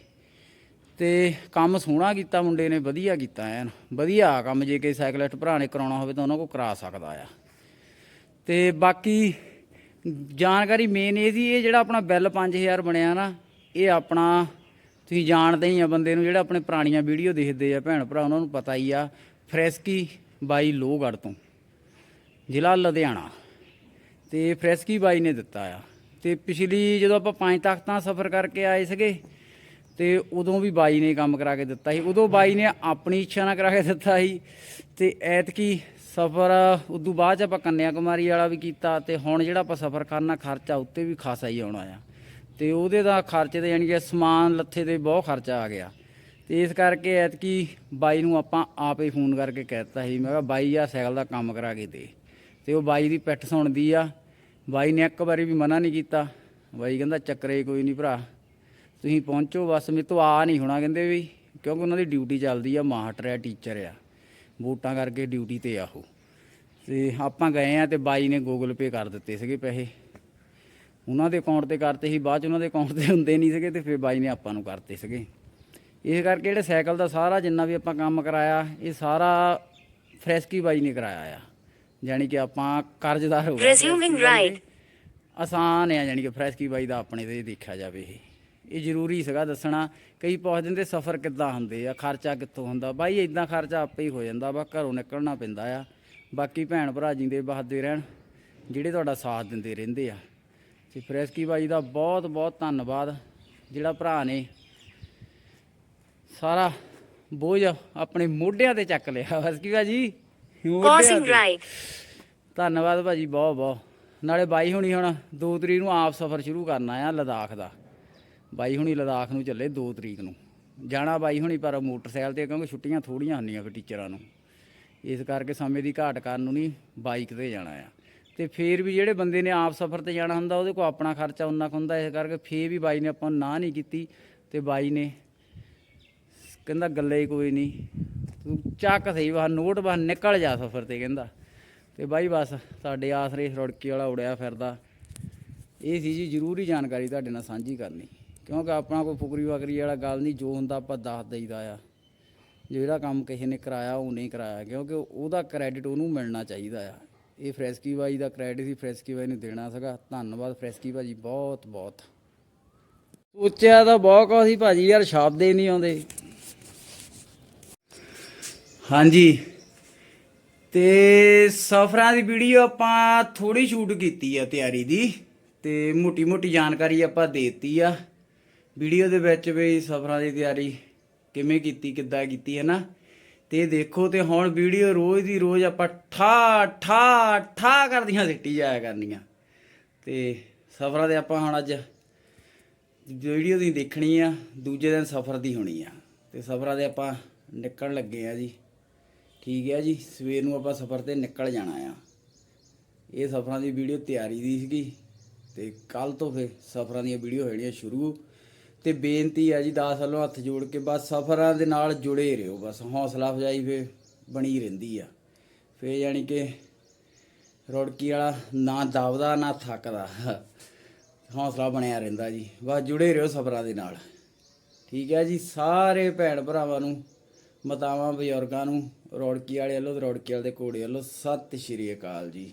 ਤੇ ਕੰਮ ਸੋਹਣਾ ਕੀਤਾ, ਮੁੰਡੇ ਨੇ ਵਧੀਆ ਕੀਤਾ ਐਨ। ਵਧੀਆ ਕੰਮ, ਜੇ ਕਿ ਸਾਈਕਲਿਸਟ ਭਰਾ ਨੇ ਕਰਾਉਣਾ ਹੋਵੇ ਤਾਂ ਉਹਨਾਂ ਕੋਲ ਕਰਾ ਸਕਦਾ ਆ। ਤੇ ਬਾਕੀ ਜਾਣਕਾਰੀ ਮੇਨ ਇਹ ਸੀ, ਇਹ ਜਿਹੜਾ ਆਪਣਾ ਬਿੱਲ 5000 ਬਣਿਆ ਨਾ, ਇਹ ਆਪਣਾ ਤੁਸੀਂ ਜਾਣਦੇ ਹੀ ਆ ਬੰਦੇ ਨੂੰ, ਜਿਹੜਾ ਆਪਣੇ ਪੁਰਾਣੀਆਂ ਵੀਡੀਓ ਦੇਖਦੇ ਆ ਭੈਣ ਭਰਾ, ਉਹਨਾਂ ਨੂੰ ਪਤਾ ਹੀ ਆ, ਫਰੈਸਕੀ ਬਾਈ ਲੋਹਗੜ੍ਹ ਤੋਂ, ਜ਼ਿਲ੍ਹਾ ਲੁਧਿਆਣਾ। ਤੇ ਫਰੈਸਕੀ ਬਾਈ ਨੇ ਦਿੱਤਾ ਆ। ਤੇ ਪਿਛਲੀ ਜਦੋਂ ਆਪਾਂ ਪੰਜ ਤਖਤਾਂ ਸਫ਼ਰ ਕਰਕੇ ਆਏ ਸੀਗੇ ਤੇ ਉਦੋਂ ਵੀ ਬਾਈ ਨੇ ਕੰਮ ਕਰਾ ਕੇ ਦਿੱਤਾ ਸੀ। ਉਦੋਂ ਬਾਈ ਨੇ ਆਪਣੀ ਇੱਛਾ ਨਾਲ ਕਰਾ ਕੇ ਦਿੱਤਾ ਸੀ ਤੇ ਐਤਕੀ ਸਫ਼ਰ, ਉਦੋਂ ਬਾਅਦ 'ਚ ਆਪਾਂ ਕੰਨਿਆ ਕੁਮਾਰੀ ਵਾਲਾ ਵੀ ਕੀਤਾ ਤੇ ਹੁਣ ਜਿਹੜਾ ਆਪਾਂ ਸਫ਼ਰ ਕਰਨਾ ਖਰਚਾ ਉੱਤੇ ਵੀ ਖਾਸਾ ਹੀ ਆਉਣਾ ਆ। ਤੇ ਉਹਦੇ ਦਾ ਖਰਚੇ ਤੇ ਯਾਨੀ ਕਿ ਸਮਾਨ ਲੱਥੇ ਤੇ ਬਹੁਤ ਖਰਚਾ ਆ ਗਿਆ। ਤੇ ਇਸ ਕਰਕੇ ਐਤਕੀ ਬਾਈ ਨੂੰ ਆਪਾਂ ਆਪੇ ਫੋਨ ਕਰਕੇ ਕਹਿਤਾ ਸੀ, ਮੈਂ ਕਿਹਾ ਬਾਈ ਆ ਸਾਈਕਲ ਦਾ ਕੰਮ ਕਰਾ ਕੇ ਦੇ। ਤੇ ਉਹ ਬਾਈ ਦੀ ਪਿੱਠ ਸੁਣਦੀ ਆ। ਬਾਈ ਨੇ ਇੱਕ ਵਾਰੀ ਵੀ ਮਨਾ ਨਹੀਂ ਕੀਤਾ। ਬਾਈ ਕਹਿੰਦਾ, ਚੱਕਰੇ ਕੋਈ ਨਹੀਂ ਭਰਾ। ਤੁਸੀਂ ਪਹੁੰਚੋ ਬਸ ਮੇਰੇ ਤੋਂ ਆ ਨਹੀਂ ਹੋਣਾ ਕਹਿੰਦੇ ਵੀ ਕਿਉਂਕਿ ਉਹਨਾਂ ਦੀ ਡਿਊਟੀ ਚੱਲਦੀ ਆ ਮਾਸਟਰ ਆ ਟੀਚਰ ਆ। ਵੋਟਾਂ ਕਰਕੇ ਡਿਊਟੀ ਤੇ ਆ ਉਹ। ਤੇ ਆਪਾਂ ਗਏ ਆ ਤੇ ਬਾਈ ਨੇ ਗੂਗਲ ਪੇ ਕਰ ਦਿੱਤੇ ਸੀਗੇ ਪੈਸੇ। ਉਹਨਾਂ ਦੇ ਅਕਾਊਂਟ ਤੇ ਕਰਤੇ ਸੀ ਬਾਅਦ ਚ ਉਹਨਾਂ ਦੇ ਅਕਾਊਂਟ ਤੇ ਹੁੰਦੇ ਨਹੀਂ ਸੀਗੇ ਤੇ ਫਿਰ ਬਾਈ ਨੇ ਆਪਾਂ ਨੂੰ ਕਰਤੇ ਸੀਗੇ। ਇਸ ਕਰਕੇ ਜਿਹੜੇ ਸਾਈਕਲ ਦਾ ਸਾਰਾ ਜਿੰਨਾ ਵੀ ਆਪਾਂ ਕੰਮ ਕਰਾਇਆ ਇਹ ਸਾਰਾ ਫਰੈਸਕੀ ਬਾਈ ਨੇ ਕਰਾਇਆ ਆ। ਯਾਨੀ ਕਿ ਆਪਾਂ ਕਰਜ਼ਦਾਰ ਹੋ ਗਏ. ਆਸਾਨ ਆ ਯਾਨੀ ਕਿ ਫਰੈਸਕੀ ਬਾਈ ਦਾ ਆਪਣੇ ਤੇ ਦੇਖਿਆ ਜਾਵੇ ਇਹ। ਇਹ ਜ਼ਰੂਰੀ ਸੀਗਾ ਦੱਸਣਾ ਕਈ ਪੁੱਛ ਦਿੰਦੇ ਸਫ਼ਰ ਕਿੱਦਾਂ ਹੁੰਦੇ ਆ ਖਰਚਾ ਕਿੱਥੋਂ ਹੁੰਦਾ? ਬਾਈ ਇਦਾਂ ਖਰਚਾ ਆਪੇ ਹੀ ਹੋ ਜਾਂਦਾ ਵਾ ਘਰੋਂ ਨਿਕਲਣਾ ਪੈਂਦਾ ਆ। ਬਾਕੀ ਭੈਣ ਭਰਾ ਜਿੰਦੇ ਬਹਾਦੇ ਰਹਿਣ ਜਿਹੜੇ ਤੁਹਾਡਾ ਸਾਥ ਦਿੰਦੇ ਰਹਿੰਦੇ ਆ। ਤੇ ਫਰੈਸਕੀ ਬਾਈ ਦਾ ਬਹੁਤ ਬਹੁਤ ਧੰਨਵਾਦ। ਜਿਹੜਾ ਭਰਾ ਨੇ ਸਾਰਾ ਬੋਝ ਆਪਣੇ ਮੋਢਿਆਂ ਤੇ ਚੱਕ ਲਿਆ। ਫਰੈਸਕੀ ਬਾਜੀ ਮੋਢਿਆਂ ਤੇ। ਧੰਨਵਾਦ ਭਾਜੀ ਬਹੁਤ ਬਹੁਤ। ਨਾਲੇ ਬਾਈ ਹੁਣੀ ਹੁਣ 2 ਤਰੀਕ ਨੂੰ ਆਪ ਸਫ਼ਰ ਸ਼ੁਰੂ ਕਰਨਾ ਆ ਲਦਾਖ ਦਾ। ਬਾਈ ਹੁਣੀ ਲਦਾਖ ਨੂੰ ਚੱਲੇ 2 ਤਰੀਕ ਨੂੰ। ਜਾਣਾ ਬਾਈ ਹੁਣੀ ਪਰ ਮੋਟਰਸਾਈਕਲ ਤੇ ਕਿਉਂਕਿ ਛੁੱਟੀਆਂ ਥੋੜੀਆਂ ਹੁੰਦੀਆਂ ਫਿਰ ਟੀਚਰਾਂ ਨੂੰ। ਇਸ ਕਰਕੇ ਸਮੇਂ ਦੀ ਘਾਟ ਕਾਰਨ ਨੂੰ ਨਹੀਂ ਬਾਈਕ ਤੇ ਜਾਣਾ ਆ। ਤੇ ਫੇਰ ਵੀ ਜਿਹੜੇ ਬੰਦੇ ਨੇ ਆਪ ਸਫ਼ਰ ਤੇ ਜਾਣਾ ਹੁੰਦਾ, ਉਹਦੇ ਕੋਲ ਆਪਣਾ ਖਰਚਾ ਉਨਾ ਕੁ ਹੁੰਦਾ, ਇਸ ਕਰਕੇ ਫੇਰ ਵੀ ਬਾਈ ਨੇ ਆਪਾਂ ਨੂੰ ਨਾ ਨਹੀਂ ਕੀਤੀ ਤੇ ਬਾਈ ਨੇ ਕਹਿੰਦਾ ਗੱਲੇ ਹੀ ਕੋਈ ਨਹੀਂ, ਤੂੰ ਚੱਕ ਸਹੀ ਵਾ, ਨੋਟ ਬਾ ਨਿਕਲ ਜਾ ਸਫ਼ਰ ਤੇ ਕਹਿੰਦਾ। ਤੇ ਬਾਈ ਬਸ ਸਾਡੇ ਆਸਰੇ ਰੁੜਕੀ ਵਾਲਾ ਉੜਿਆ ਫਿਰਦਾ। ਇਹ ਸੀ ਜੀ ਜ਼ਰੂਰੀ ਜਾਣਕਾਰੀ ਤੁਹਾਡੇ ਨਾਲ ਸਾਂਝੀ ਕਰਨੀ। ਕਿਉਂਕਿ ਆਪਣਾ ਕੋਈ ਫੁਕਰੀ ਵਕਰੀ ਵਾਲਾ ਗੱਲ ਨਹੀਂ, ਜੋ ਹੁੰਦਾ ਆਪਾਂ ਦੱਸ ਦਈਦਾ ਆ। ਜਿਹੜਾ ਕੰਮ ਕਿਸੇ ਨੇ ਕਰਾਇਆ, ਉਹ ਨਹੀਂ ਕਰਾਇਆ, ਕਿਉਂਕਿ ਉਹਦਾ ਕ੍ਰੈਡਿਟ ਉਹਨੂੰ ਮਿਲਣਾ ਚਾਹੀਦਾ ਆ। ਇਹ ਫਰੈਸਕੀ ਬਾਈ ਦਾ ਕ੍ਰੈਡਿਟ ਸੀ, ਫਰੈਸਕੀ ਬਾਈ ਨੂੰ ਦੇਣਾ ਸੀਗਾ। ਧੰਨਵਾਦ ਫਰੈਸਕੀ ਭਾਜੀ, ਬਹੁਤ ਬਹੁਤ। ਸੋਚਿਆ ਤਾਂ ਬਹੁਤ ਕੁਛ ਸੀ ਭਾਜੀ, ਯਾਰ ਸ਼ਬਦ ਨਹੀਂ ਆਉਂਦੇ। ਹਾਂਜੀ। ਤੇ ਸਫਰਾਂ ਦੀ ਵੀਡੀਓ ਆਪਾਂ ਥੋੜੀ ਸ਼ੂਟ ਕੀਤੀ ਆ ਤਿਆਰੀ ਦੀ, ਤੇ ਮੋਟੀ ਮੋਟੀ ਜਾਣਕਾਰੀ ਆਪਾਂ ਦੇਤੀ ਆ। ਵੀਡੀਓ ਦੇ ਵਿੱਚ ਵੀ ਸਫਰਾਂ ਦੀ ਤਿਆਰੀ ਕਿਵੇਂ ਕੀਤੀ, ਕਿੱਦਾਂ ਕੀਤੀ, ਹੈ ਨਾ? ਤੇ ਦੇਖੋ ਤੇ ਹੁਣ ਵੀਡੀਓ ਰੋਜ਼ ਦੀ ਰੋਜ਼ ਆਪਾਂ ਠਾ ਠਾ ਠਾ ਕਰਦੀਆਂ, ਸਿੱਟੀ ਜਾਇਆ ਕਰਨੀਆਂ। ਤੇ ਸਫਰਾਂ ਦੇ ਆਪਾਂ ਹੁਣ ਅੱਜ ਵੀਡੀਓ ਦੀ ਦੇਖਣੀ ਆ, ਦੂਜੇ ਦਿਨ ਸਫ਼ਰ ਦੀ ਹੋਣੀ ਆ। ਤੇ ਸਫ਼ਰਾਂ ਦੇ ਆਪਾਂ ਨਿਕਲਣ ਲੱਗੇ ਆ ਜੀ। ਠੀਕ ਹੈ ਜੀ, ਸਵੇਰ ਨੂੰ ਆਪਾਂ ਸਫ਼ਰ ਤੇ ਨਿਕਲ ਜਾਣਾ ਆ। ਇਹ ਸਫ਼ਰਾਂ ਦੀ ਵੀਡੀਓ ਤਿਆਰੀ ਦੀ ਸੀਗੀ। ਤੇ ਕੱਲ ਤੋਂ ਫਿਰ ਸਫ਼ਰਾਂ ਦੀਆਂ ਵੀਡੀਓ ਹੋਣੀਆਂ ਸ਼ੁਰੂ ਤੇ ਬੇਨਤੀ ਆ ਜੀ ਦਾਸ ਵੱਲੋਂ ਹੱਥ ਜੋੜ ਕੇ ਬਸ ਸਫ਼ਰਾਂ ਦੇ ਨਾਲ ਜੁੜੇ ਰਹੋ, ਬਸ ਹੌਸਲਾ ਅਫਜ਼ਾਈ ਫੇ ਬਣੀ ਰਹਿੰਦੀ ਆ। ਫੇ ਯਾਨੀ ਕਿ ਰੋੜਕੀ ਵਾਲਾ ਨਾ ਦਬਦਾ ਨਾ ਥੱਕਦਾ, ਹੌਸਲਾ ਬਣਿਆ ਰਹਿੰਦਾ ਜੀ। ਬਸ ਜੁੜੇ ਰਹੋ ਸਫਰਾਂ ਦੇ ਨਾਲ। ਠੀਕ ਹੈ ਜੀ, ਸਾਰੇ ਭੈਣ ਭਰਾਵਾਂ ਨੂੰ, ਮਾਤਾਵਾਂ, ਬਜ਼ੁਰਗਾਂ ਨੂੰ ਰੌੜਕੀ ਵਾਲੇ ਵੱਲੋਂ ਤੇ ਰੌੜਕੀ ਵਾਲੇ ਦੇ ਘੋੜੇ ਵੱਲੋਂ ਸਤਿ ਸ਼੍ਰੀ ਅਕਾਲ ਜੀ।